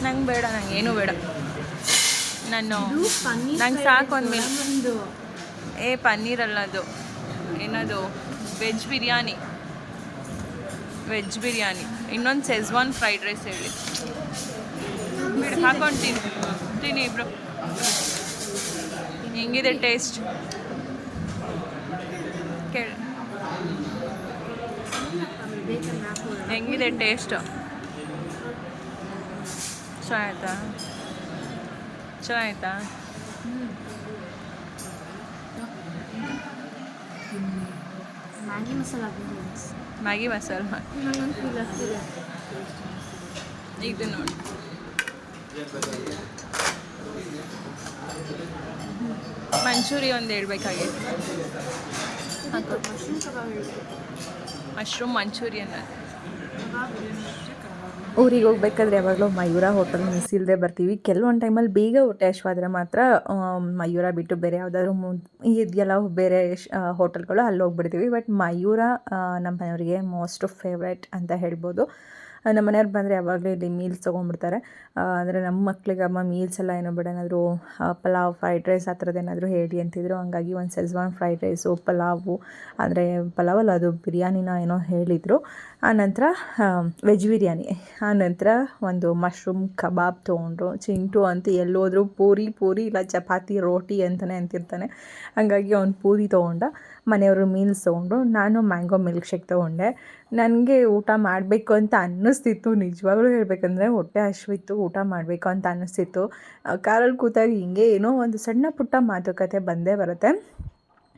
ನಂಗೆ ಬೇಡ ನಂಗೆ ಏನೂ ಬೇಡ ನಾನು ನಂಗೆ ಸಾಕು ಅಂದ್ಮೇಲೆ ಒಂದು ಏ ಪನ್ನೀರ್ ಅಲ್ಲ ಅದು ಏನದು ವೆಜ್ ಬಿರಿಯಾನಿ ವೆಜ್ ಬಿರಿಯಾನಿ ಇನ್ನೊಂದು ಸೆಜ್ವಾನ್ ಫ್ರೈಡ್ ರೈಸ್ ಹೇಳಿ ಬಿಡು ಹಾಕೊಂಡು ತಿನ್ನಿ ತಿನ್ನಿ ಇಬ್ರು ಹೆಂಗಿದೆ ಟೇಸ್ಟ್? ಕೇಳಿ. ಹೆಂಗಿದೆ ಟೇಸ್ಟ್? ಚೆನ್ನಾಯ್ತಾ ಚೆನ್ನಾಯ್ತಾ ಮ್ಯಾಗಿ ಮಸಾಲ ಮ್ಯಾಗಿ ಮಸಾಲ. ಇದು ನೋಡಿ. ಮಂಚೂರಿ ಒಂದು ಹೇಳ್ಬೇಕಾಗಿತ್ತು. ಮಶ್ರೂಮ್ ಮಂಚೂರಿಯನ್ ಊರಿಗೆ ಹೋಗ್ಬೇಕಾದ್ರೆ ಯಾವಾಗಲೂ ಮಯೂರ ಹೋಟೆಲ್ ಮಿಸ್ ಇಲ್ಲದೆ ಬರ್ತೀವಿ. ಕೆಲವೊಂದು ಟೈಮಲ್ಲಿ ಬೇಗ ಹೊಟ್ಟೆ ಹಶ್ವಾದ್ರೆ ಮಾತ್ರ ಮಯೂರ ಬಿಟ್ಟು ಬೇರೆ ಯಾವುದಾದ್ರೂ ಮು, ಇದೆಯಲ್ಲ ಬೇರೆ ಹೋಟೆಲ್ಗಳು ಅಲ್ಲಿ ಹೋಗ್ಬಿಡ್ತೀವಿ. ಬಟ್ ಮಯೂರ ನಮ್ಮ ಮನೆಯವರಿಗೆ ಮೋಸ್ಟ್ ಫೇವ್ರೇಟ್ ಅಂತ ಹೇಳ್ಬೋದು. ನಮ್ಮ ಮನೆಯವ್ರು ಬಂದರೆ ಯಾವಾಗಲೂ ಇಲ್ಲಿ ಮೀಲ್ಸ್ ತೊಗೊಂಡ್ಬಿಡ್ತಾರೆ. ಅಂದರೆ ನಮ್ಮ ಮಕ್ಕಳಿಗೆ ಅಮ್ಮ ಮೀಲ್ಸ್ ಎಲ್ಲ ಏನೋ ಬೇಡ, ಏನಾದರೂ ಪಲಾವ್ ಫ್ರೈಡ್ ರೈಸ್ ಆ ಥರದ್ದು ಏನಾದರೂ ಹೇಳಿ ಅಂತಿದ್ರು. ಹಂಗಾಗಿ ಒಂದು ಸೆಜ್ವಾನ್ ಫ್ರೈಡ್ ರೈಸು ಪಲಾವು, ಅಂದರೆ ಅಲ್ಲ ಅದು ಬಿರಿಯಾನಿನ ಏನೋ ಹೇಳಿದರು. ಆನಂತರ ವೆಜ್ ಬಿರಿಯಾನಿ. ಆನಂತರ ಒಂದು ಮಶ್ರೂಮ್ ಕಬಾಬ್ ತೊಗೊಂಡ್ರು. ಚಿಂಟು ಅಂತ ಎಲ್ಲೋದ್ರೂ ಪೂರಿ ಪೂರಿ ಇಲ್ಲ ಚಪಾತಿ, ರೋಟಿ ಅಂತಲೇ ಅಂತಿರ್ತಾನೆ. ಹಂಗಾಗಿ ಅವ್ನು ಪೂರಿ ತೊಗೊಂಡ. ಮನೆಯವರು ಮೀಲ್ಸ್ ತೊಗೊಂಡು ನಾನು ಮ್ಯಾಂಗೋ ಮಿಲ್ಕ್ ಶೇಕ್ ತೊಗೊಂಡೆ. ನನಗೆ ಊಟ ಮಾಡಬೇಕು ಅಂತ ಅನ್ನಿಸ್ತಿತ್ತು, ನಿಜವಾಗ್ಲೂ ಹೇಳಬೇಕಂದ್ರೆ ಹೊಟ್ಟೆ ಹಸಿವಿತ್ತು, ಊಟ ಮಾಡಬೇಕು ಅಂತ ಅನ್ನಿಸ್ತಿತ್ತು. ಕಾರಲ್ಲಿ ಕೂತಾಗ ಹಿಂಗೆ ಏನೋ ಒಂದು ಸಣ್ಣ ಪುಟ್ಟ ಮಾತುಕತೆ ಬಂದೇ ಬರುತ್ತೆ.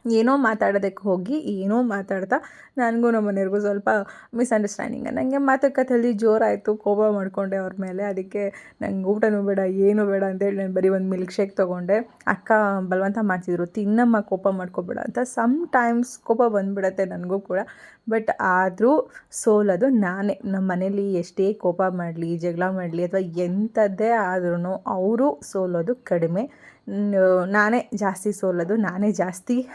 ಏನೋ ಮಾತಾಡೋದಕ್ಕೆ ಹೋಗಿ ಏನೋ ಮಾತಾಡ್ತಾ ನನಗೂ ನಮ್ಮ ಮನೆಯವ್ರಿಗೂ ಸ್ವಲ್ಪ ಮಿಸ್ಅಂಡರ್ಸ್ಟ್ಯಾಂಡಿಂಗ್ ನನಗೆ ಮಾತುಕತೆಯಲ್ಲಿ ಜೋರಾಯಿತು, ಕೋಪ ಮಾಡಿಕೊಂಡೆ ಅವ್ರ ಮೇಲೆ. ಅದಕ್ಕೆ ನಂಗೆ ಊಟನೂ ಬೇಡ, ಏನೂ ಬೇಡ ಅಂತೇಳಿ ನಾನು ಬರೀ ಒಂದು ಮಿಲ್ಕ್ ಶೇಕ್ ತೊಗೊಂಡೆ. ಅಕ್ಕ ಬಲವಂತ ಮಾಡ್ತಿದ್ರು, ತಿನ್ನಮ್ಮ, ಕೋಪ ಮಾಡ್ಕೋಬೇಡ ಅಂತ. ಸಮ್ ಟೈಮ್ಸ್ ಕೋಪ ಬಂದುಬಿಡತ್ತೆ ನನಗೂ ಕೂಡ. ಬಟ್ ಆದರೂ ಸೋಲೋದು ನಾನೇ. ನಮ್ಮ ಮನೇಲಿ ಎಷ್ಟೇ ಕೋಪ ಮಾಡಲಿ, ಜಗಳ ಮಾಡಲಿ ಅಥವಾ ಎಂಥದ್ದೇ ಆದ್ರೂ ಅವರು ಸೋಲೋದು ಕಡಿಮೆ. ನಾನೇ ಜಾಸ್ತಿ ಸೋಲೋದು, ನಾನೇ ಜಾಸ್ತಿ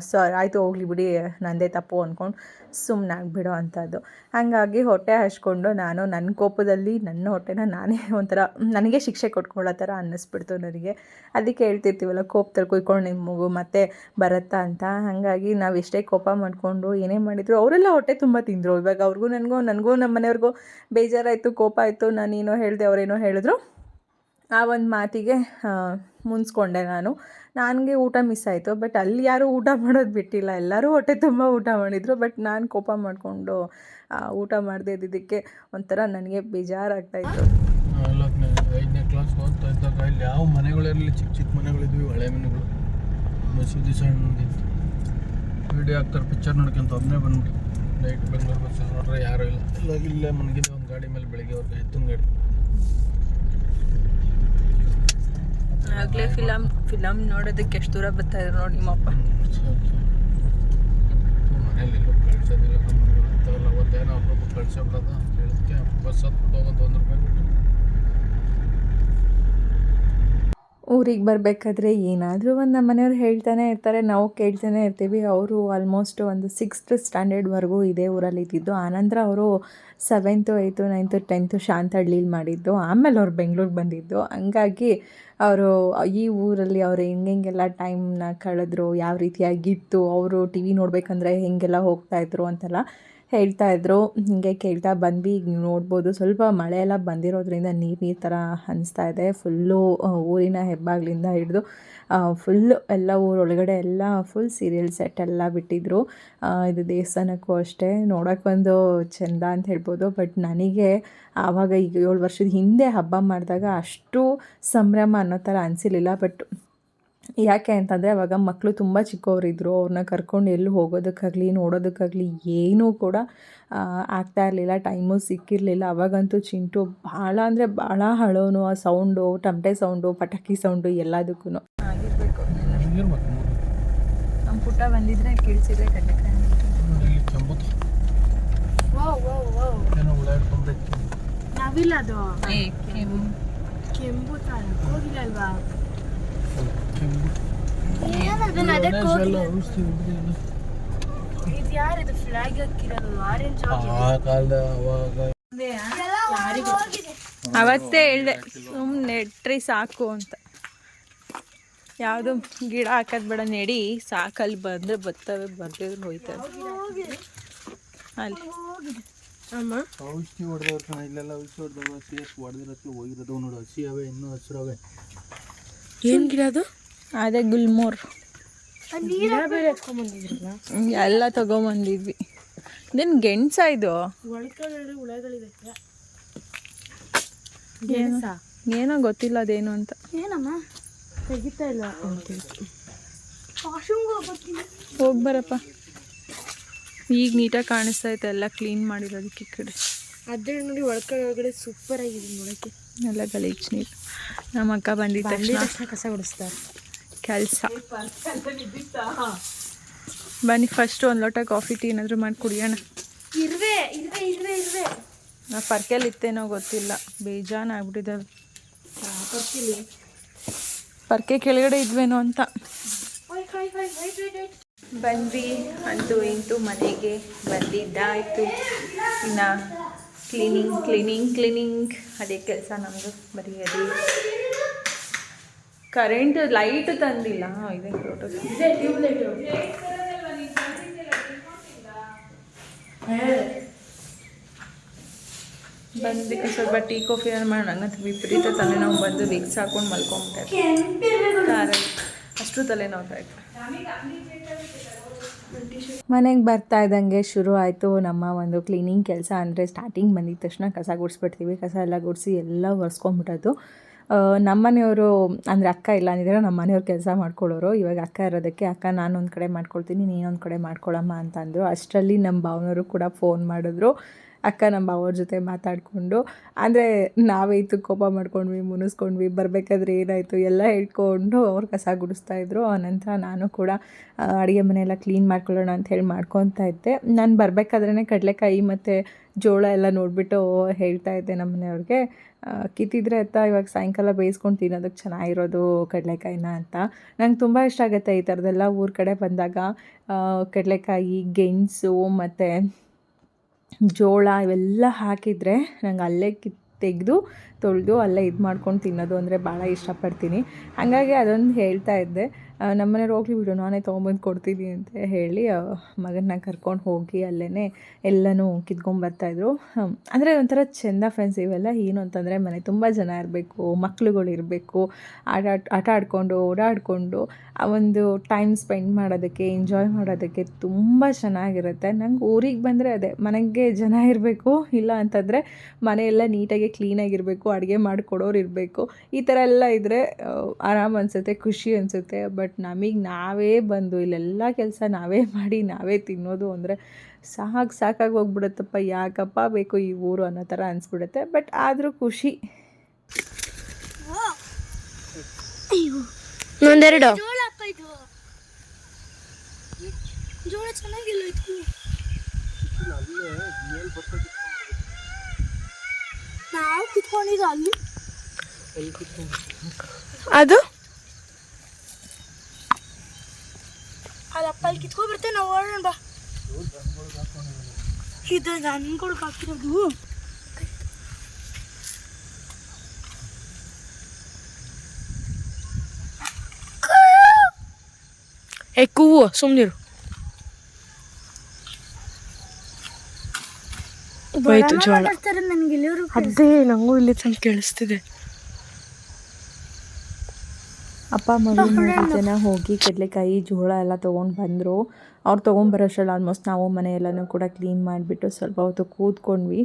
ಸೊ, ಆಯಿತು ಹೋಗ್ಲಿ ಬಿಡಿ, ನಂದೇ ತಪ್ಪು ಅಂದ್ಕೊಂಡು ಸುಮ್ಮನೆ ಆಗಿಬಿಡೋ ಅಂಥದ್ದು. ಹಾಗಾಗಿ ಹೊಟ್ಟೆ ಹಚ್ಕೊಂಡು ನಾನು ನನ್ನ ಕೋಪದಲ್ಲಿ, ನನ್ನ ಹೊಟ್ಟೆನ ನಾನೇ ಒಂಥರ, ನನಗೆ ಶಿಕ್ಷೆ ಕೊಟ್ಕೊಳ್ಳೋ ಥರ ಅನ್ನಿಸ್ಬಿಡ್ತು ನನಗೆ ಅದಕ್ಕೆ ಹೇಳ್ತಿರ್ತೀವಲ್ಲ ಕೋಪದಲ್ಲಿ ಕುಯ್ಕೊಂಡು ನಿಮ್ಮ ಮಗು ಮತ್ತೆ ಬರುತ್ತಾ ಅಂತ. ಹಾಗಾಗಿ ನಾವು ಎಷ್ಟೇ ಕೋಪ ಮಾಡಿಕೊಂಡು ಏನೇ ಮಾಡಿದ್ರು, ಅವರೆಲ್ಲ ಹೊಟ್ಟೆ ತುಂಬ ತಿಂದರು. ಇವಾಗ ಅವ್ರಿಗೂ ನನಗೂ ನನಗೂ ನಮ್ಮ ಮನೆಯವ್ರಿಗೂ ಬೇಜಾರಾಯಿತು, ಕೋಪ ಆಯಿತು. ನಾನೇನೋ ಹೇಳಿದೆ, ಅವರೇನೋ ಹೇಳಿದ್ರು. ಆ ಒಂದು ಮಾತಿಗೆ ಮುನ್ಸ್ಕೊಂಡೆ ನಾನು. ನನಗೆ ಊಟ ಮಿಸ್ ಆಯಿತು ಬಟ್ ಅಲ್ಲಿ ಯಾರೂ ಊಟ ಮಾಡೋದು ಬಿಟ್ಟಿಲ್ಲ. ಎಲ್ಲರೂ ಹೊಟ್ಟೆ ತುಂಬ ಊಟ ಮಾಡಿದರು ಬಟ್ ನಾನು ಕೋಪ ಮಾಡಿಕೊಂಡು ಊಟ ಮಾಡದೇ ಇದ್ದಿದ್ದಕ್ಕೆ ಒಂಥರ ನನಗೆ ಬೇಜಾರಾಗ್ತಾಯಿತ್ತು ಐದನೇ ಕ್ಲಾಸ್ ಓದ್ತಾ ಇದ್ದಾಗ ಇಲ್ಲಿ ಯಾವ ಮನೆಗಳಿರಲಿ ಚಿಕ್ಕ ಚಿಕ್ಕ ಮನೆಗಳಿದ್ವಿ, ಹಳೆ ಮನೆಗಳು. ಮಸೀದಿ ಸಣ್ಣದಿತ್ತು ವಿಡಿಯೋ ಹಾಕ್ತಾರೆ ಪಿಕ್ಚರ್ ನೋಡ್ಕೊಂತ ಒಬ್ಬನೇ ಬಂದ್ಬಿಟ್ಟು. ನೈಟ್ ಬೆಂಗಳೂರು ಬಸ್ಸಲ್ಲಿ ನೋಡ್ರೆ, ಯಾರೂ ಇಲ್ಲ. ಇಲ್ಲ ಇಲ್ಲೇ ಒಂದು ಗಾಡಿ ಮೇಲೆ ಬೆಳಿಗ್ಗೆ ಅವ್ರಿಗೆ ಎತ್ತಿನ ಆಗಲೇ ಫಿಲಮ್ ಫಿಲಮ್ ನೋಡೋದಕ್ಕೆ ಎಷ್ಟು ದೂರ ಬರ್ತಾ ಇದ್ರು ನೋಡಿ ನಿಮ್ಮಪ್ಪ. ಊರಿಗೆ ಬರಬೇಕಾದ್ರೆ ಏನಾದರೂ ಒಂದು ನಮ್ಮ ಮನೆಯವ್ರು ಹೇಳ್ತಾನೆ ಇರ್ತಾರೆ ನಾವು ಕೇಳ್ತಾನೆ ಇರ್ತೀವಿ. ಅವರು ಆಲ್ಮೋಸ್ಟ್ ಒಂದು ಸಿಕ್ಸ್ತ್ ಸ್ಟ್ಯಾಂಡರ್ಡ್ವರೆಗೂ ಇದೇ ಊರಲ್ಲಿ ಇದ್ದಿದ್ದು. ಆನಂತರ ಅವರು ಸೆವೆಂತು ಏಯ್ತು ನೈನ್ತು ಟೆಂತು ಶಾಂತಹಳ್ಳಿಲಿ ಮಾಡಿದ್ದು. ಆಮೇಲೆ ಅವ್ರು ಬೆಂಗಳೂರಿಗೆ ಬಂದಿದ್ದು. ಹಂಗಾಗಿ ಅವರು, ಈ ಊರಲ್ಲಿ ಅವರು ಹೆಂಗೆಲ್ಲ ಟೈಮ್ನ ಕಳೆದ್ರು, ಯಾವ ರೀತಿಯಾಗಿತ್ತು, ಅವರು ಟಿ ವಿ ನೋಡಬೇಕಂದ್ರೆ ಹೆಂಗೆಲ್ಲ ಹೋಗ್ತಾಯಿದ್ರು ಅಂತೆಲ್ಲ. ಹೇಳ್ತಾ ಇದ್ರು. ಹೀಗೆ ಕೇಳ್ತಾ ಬಂದ್ವಿ. ಈಗ ನೋಡ್ಬೋದು ಸ್ವಲ್ಪ ಮಳೆ ಎಲ್ಲ ಬಂದಿರೋದ್ರಿಂದ ನೀರು ಈ ಥರ ಅನಿಸ್ತಾ ಇದೆ. ಫುಲ್ಲು ಊರಿನ ಹೆಬ್ಬಾಗ್ಲಿಂದ ಹಿಡಿದು ಫುಲ್ಲು ಎಲ್ಲ ಊರೊಳಗಡೆ ಎಲ್ಲ ಫುಲ್ ಸೀರಿಯಲ್ ಸೆಟ್ ಎಲ್ಲ ಬಿಟ್ಟಿದ್ರು. ಇದು ದೇವಸ್ಥಾನಕ್ಕೂ ಅಷ್ಟೇ. ನೋಡೋಕ್ಕೊಂದು ಚೆಂದ ಅಂತ ಹೇಳ್ಬೋದು. ಬಟ್ ನನಗೆ ಆವಾಗ ಈಗ ಏಳು ವರ್ಷದ ಹಿಂದೆ ಹಬ್ಬ ಮಾಡಿದಾಗ ಅಷ್ಟು ಸಂಭ್ರಮ ಅನ್ನೋ ಥರ ಅನಿಸಿರಲಿಲ್ಲ. ಬಟ್ ಯಾಕೆ ಅಂತಂದರೆ ಅವಾಗ ಮಕ್ಕಳು ತುಂಬ ಚಿಕ್ಕವರಿದ್ದರು ಅವ್ರನ್ನ ಕರ್ಕೊಂಡು ಎಲ್ಲೂ ಹೋಗೋದಕ್ಕಾಗಲಿ ನೋಡೋದಕ್ಕಾಗಲಿ ಏನೂ ಕೂಡ ಆಗ್ತಾ ಇರಲಿಲ್ಲ ಟೈಮು ಸಿಕ್ಕಿರಲಿಲ್ಲ. ಅವಾಗಂತೂ ಚಿಂಟು ಭಾಳ ಅಂದರೆ ಭಾಳ ಹಳೋನು ಆ ಸೌಂಡು ಟಮಟೆ ಸೌಂಡು ಪಟಾಕಿ ಸೌಂಡು ಎಲ್ಲದಕ್ಕೂ ನಮ್ಮ ಪುಟ್ಟ ಬಂದಿದ್ರೆ ಕೇಳಿಸಿದ್ರೆ ನಾವಿಲ್ಲ ಅದು. ಕೆಂಪು. ಹೋಗಿಲ್ಲ ಅಲ್ವಾ? ಅವತ್ತೇ ಹೇಳ್ದೆ ಸುಮ್ಮನೆ ನೆಟ್ರಿ ಸಾಕು ಅಂತ. ಯಾವುದು ಗಿಡ ಹಾಕದ್ ಬೇಡ ನೆಡಿ ಸಾಕಲ್ಲಿ ಬಂದ್ರೆ ಬರ್ತವೆ ಬರ್ತಿದ್ರು ಹೋಯ್ತವೆ ಅಲ್ಲಿ. ಅಮ್ಮ? ಔಷಧಿ ಹೊಡೆದವ್ರ ಇಲ್ಲೆಲ್ಲ ಔಷಧಿ ಹೊಡೆದವ ಸಿ ಎಸ್ ಹೊಡೆದಿರತ್ತೆ ಹೋಗಿರೋದು ನೋಡು ಹಸಿ ಅವೆ ಇನ್ನೂ ಹಸಿರವೆ. ಏನ್ ಗಿಡ ಅದು? ಅದೇ ಗುಲ್ಮೋರ್. ಎಲ್ಲ ತಗೊಂಬಂದಿದ್ವಿ. ನಿನ್ ಗೆಣಸ ಇದು? ಏನೋ? ಏನೋ ಗೊತ್ತಿಲ್ಲ ಅದೇನು ಅಂತ. ಏನಮ್ಮ? ತೆಗಿತಾ ಇಲ್ಲ ವಾಶ್ರೂಮ್ಗೆ ಹೋಗ್ತೀನಿ ಹೋಗಿ ಬರಪ್ಪ. ಈಗ ನೀಟಾಗಿ ಕಾಣಿಸ್ತಾ ಐತೆ ಎಲ್ಲ ಕ್ಲೀನ್ ಮಾಡಿರೋದಕ್ಕೆ ಈ ಕಡೆ. ಅದ್ರ ನೋಡಿ ಒಳಗಡೆ ಒಳಗಡೆ ಸೂಪರ್ ಆಗಿದೆ ನೋಡಕ್ಕೆ. ಎಲ್ಲ ಗಲೀಜ್ ನೀರು. ನಮ್ಮ ಅಕ್ಕ ಬಂದಿದ್ದ ತಕ್ಷಣ ಕಸ ಬಿಡಿಸ್ತಾರೆ ಕೆಲಸ. ಬನ್ನಿ ಫಸ್ಟ್ ಒಂದು ಲೋಟ ಕಾಫಿ ಟೀ ಏನಾದರೂ ಮಾಡಿ ಕುಡಿಯೋಣ. ಇರ್ವೆ ಇರ್ವೆ ಇರ್ವೆ ಇರ್ವೆ. ನಾ ಪರ್ಕೆಲ್ ಇತ್ತೇನೋ ಗೊತ್ತಿಲ್ಲ. ಬೇಜಾನ್ ಆಗ್ಬಿಟ್ಟಿದ್ದಾವೆ ಪರ್ಕೆ ಕೆಳಗಡೆ ಇದ್ವೇನೋ ಅಂತ. ಬಂದ್ವಿ. ಅಂತೂ ಇಂತೂ ಮನೆಗೆ ಬಂದಿದ್ದಾಯಿತು. ಇನ್ನು ಕ್ಲೀನಿಂಗ್ ಕ್ಲೀನಿಂಗ್ ಕ್ಲೀನಿಂಗ್ ಅದೇ ಕೆಲಸ ನಮ್ಮದು ಬರೀ ಅದೇ. ಕರೆಂಟ್ ಲೈಟ್ ತಂದಿಲ್ಲ. ಇದೆ ಫೋಟೋ ಬಂದು ಸ್ವಲ್ಪ ಟೀ ಕಾಫಿ ಏನು ಮಾಡೋಣ. ನಂಗಂತೂ ವಿಪರೀತ ತಲೆನೋವು ಬಂದು ವಿಕ್ಸ್ ಹಾಕೊಂಡು ಮಲ್ಕೊಂಬಿಟ್ಟೆ. ಕಾರಲ್ಲಿ ಅಷ್ಟು ತಲೆನೋವು ಆಯ್ತು. ಮನೆಗೆ ಬರ್ತಾ ಇದ್ದಂಗೆ ಶುರು ಆಯಿತು ನಮ್ಮ ಒಂದು ಕ್ಲೀನಿಂಗ್ ಕೆಲಸ ಅಂದರೆ ಸ್ಟಾರ್ಟಿಂಗ್ ಬಂದಿದ ತಕ್ಷಣ ಕಸ ಗುಡಿಸ್ಬಿಡ್ತೀವಿ. ಕಸ ಎಲ್ಲ ಗುಡಿಸಿ ಎಲ್ಲ ಒರೆಸ್ಕೊಂಬಿಡೋದು. ನಮ್ಮ ಮನೆಯವರು ಅಂದರೆ ಅಕ್ಕ ಇಲ್ಲ ಅಂದಿದ್ರೆ ನಮ್ಮ ಮನೆಯವ್ರು ಕೆಲಸ ಮಾಡ್ಕೊಳ್ಳೋರು. ಇವಾಗ ಅಕ್ಕ ಇರೋದಕ್ಕೆ ಅಕ್ಕ ನಾನು ಒಂದು ಕಡೆ ಮಾಡ್ಕೊಳ್ತೀನಿ, ನೀನೊಂದು ಕಡೆ ಮಾಡ್ಕೊಳ್ಳಮ್ಮ ಅಂತಂದರು. ಅಷ್ಟರಲ್ಲಿ ನಮ್ಮ ಭಾವನವರು ಕೂಡ ಫೋನ್ ಮಾಡಿದ್ರು. ಅಕ್ಕ ನಮ್ಮ ಅವ್ರ ಜೊತೆ ಮಾತಾಡಿಕೊಂಡು, ಅಂದರೆ ನಾವೇ ಇತ್ತು ಕೋಪ ಮಾಡ್ಕೊಂಡ್ವಿ, ಮುನಿಸ್ಕೊಂಡ್ವಿ, ಬರಬೇಕಾದ್ರೆ ಏನಾಯಿತು ಎಲ್ಲ ಹೇಳ್ಕೊಂಡು ಅವ್ರು ಕಸ ಗುಡಿಸ್ತಾ ಇದ್ರು. ಆನಂತರ ನಾನು ಕೂಡ ಅಡುಗೆ ಮನೆಯೆಲ್ಲ ಕ್ಲೀನ್ ಮಾಡ್ಕೊಳ್ಳೋಣ ಅಂತ ಹೇಳಿ ಮಾಡ್ಕೊತಾ ಇದ್ದೆ. ನಾನು ಬರಬೇಕಾದ್ರೇ ಕಡಲೆಕಾಯಿ ಮತ್ತು ಜೋಳ ಎಲ್ಲ ನೋಡಿಬಿಟ್ಟು ಹೇಳ್ತಾ ಇದ್ದೆ ನಮ್ಮ ಮನೆಯವ್ರಿಗೆ. ಕಿತ್ತಿದ್ರೆ ಅಂತ ಇವಾಗ ಸಾಯಂಕಾಲ ಬೇಯಿಸ್ಕೊಂಡು ತಿನ್ನೋದಕ್ಕೆ ಚೆನ್ನಾಗಿರೋದು ಕಡಲೆಕಾಯಿನ ಅಂತ. ನಂಗೆ ತುಂಬ ಇಷ್ಟ ಆಗುತ್ತೆ ಈ ಥರದ್ದೆಲ್ಲ ಊರ ಕಡೆ ಬಂದಾಗ ಕಡಲೆಕಾಯಿ, ಗೆಣಸು ಮತ್ತು ಜೋಳ ಇವೆಲ್ಲ ಹಾಕಿದರೆ ನಂಗೆ ಅಲ್ಲೇ ಕಿತ್, ತೆಗೆದು, ತೊಳೆದು ಅಲ್ಲೇ ಇದು ಮಾಡ್ಕೊಂಡು ತಿನ್ನೋದು ಅಂದರೆ ಭಾಳ ಇಷ್ಟಪಡ್ತೀನಿ. ಹಾಗಾಗಿ ಅದೊಂದು ಹೇಳ್ತಾ ಇದ್ದೆ. ನಮ್ಮನೆಯವ್ರು ಹೋಗ್ಲಿ ಬಿಡು, ನಾನೇ ತೊಗೊಂಬಂದು ಕೊಡ್ತೀನಿ ಅಂತ ಹೇಳಿ ಮಗನ್ನ ಕರ್ಕೊಂಡು ಹೋಗಿ ಅಲ್ಲೇ ಎಲ್ಲನೂ ಕಿತ್ಕೊಂಬರ್ತಾಯಿದ್ರು ಅಂದರೆ ಒಂಥರ ಚೆಂದ ಫ್ರೆಂಡ್ಸ್ ಇವೆಲ್ಲ. ಏನು ಅಂತಂದರೆ ಮನೆ ತುಂಬ ಜನ ಇರಬೇಕು, ಮಕ್ಳುಗಳು ಇರಬೇಕು, ಆಟ ಆಟ ಆಡಿಕೊಂಡು, ಓಡಾಡಿಕೊಂಡು, ಆ ಒಂದು ಟೈಮ್ ಸ್ಪೆಂಡ್ ಮಾಡೋದಕ್ಕೆ ಎಂಜಾಯ್ ಮಾಡೋದಕ್ಕೆ ತುಂಬ ಚೆನ್ನಾಗಿರುತ್ತೆ. ನಂಗೆ ಊರಿಗೆ ಬಂದರೆ ಅದೇ, ಮನೆಗೆ ಜನ ಇರಬೇಕು, ಇಲ್ಲ ಅಂತಂದರೆ ಮನೆಯೆಲ್ಲ ನೀಟಾಗಿ ಕ್ಲೀನಾಗಿರಬೇಕು ಅಡುಗೆ ಮಾಡಿಕೊಡೋರು ಇರಬೇಕು. ಈ ಥರ ಎಲ್ಲ ಇದ್ದರೆ ಆರಾಮ್ ಅನಿಸುತ್ತೆ, ಖುಷಿ ಅನಿಸುತ್ತೆ. ಬಟ್ ನಮಗೆ ನಾವೇ ಬಂದು ಇಲ್ಲೆಲ್ಲ ಕೆಲಸ ನಾವೇ ಮಾಡಿ ನಾವೇ ತಿನ್ನೋದು ಅಂದರೆ ಸಾಕು ಸಾಕಾಗಿ ಹೋಗ್ಬಿಡುತ್ತಪ್ಪ. ಯಾಕಪ್ಪ ಬೇಕು ಈ ಊರು ಅನ್ನೋ ಥರ ಅನಿಸ್ಬಿಡುತ್ತೆ. ಬಟ್ ಆದರೂ ಖುಷಿ. ಒಂದೆರಡು ಜೋಳ ಅಪ್ಪ ಇದು. ಜೋಳ ಚೆನ್ನಾಗಿಲ್ಲ ಇದು. ನಾವು ಕಿತ್ಕೊಂಡಿದ್ದು ಅಲ್ಲಿ. ಅದು? ಅದು ಅಪ್ಪ ಅಲ್ಲಿ ಕಿತ್ಕೊಬಿಡ್ತೇವೆ ನಾವು ಓಡೋಣ ಬಾ. ಇದು ನನ್ಗಳ್ಗೆ ಹಾಕಿರೋದು ಏ ಕೂವು ಸುಮ್ಮನಿರು ಹೋಯ್ತು ಜೋಳ. ಅದೇ ನಂಗೂ ಇಲ್ಲಿ ತನಕ ಕೇಳಿಸ್ತಿದೆ. ಅಪ್ಪ ಮಗಳು ಮೂರು ಜನ ಹೋಗಿ ಕಡಲೆಕಾಯಿ ಜೋಳ ಎಲ್ಲ ತೊಗೊಂಡು ಬಂದರು. ಅವ್ರು ತೊಗೊಂಬರೋಷ್ಟ್ರಲ್ಲಿ ಆಲ್ಮೋಸ್ಟ್ ನಾವು ಮನೆಯೆಲ್ಲನೂ ಕೂಡ ಕ್ಲೀನ್ ಮಾಡಿಬಿಟ್ಟು ಸ್ವಲ್ಪ ಹೊತ್ತು ಕೂತ್ಕೊಂಡ್ವಿ.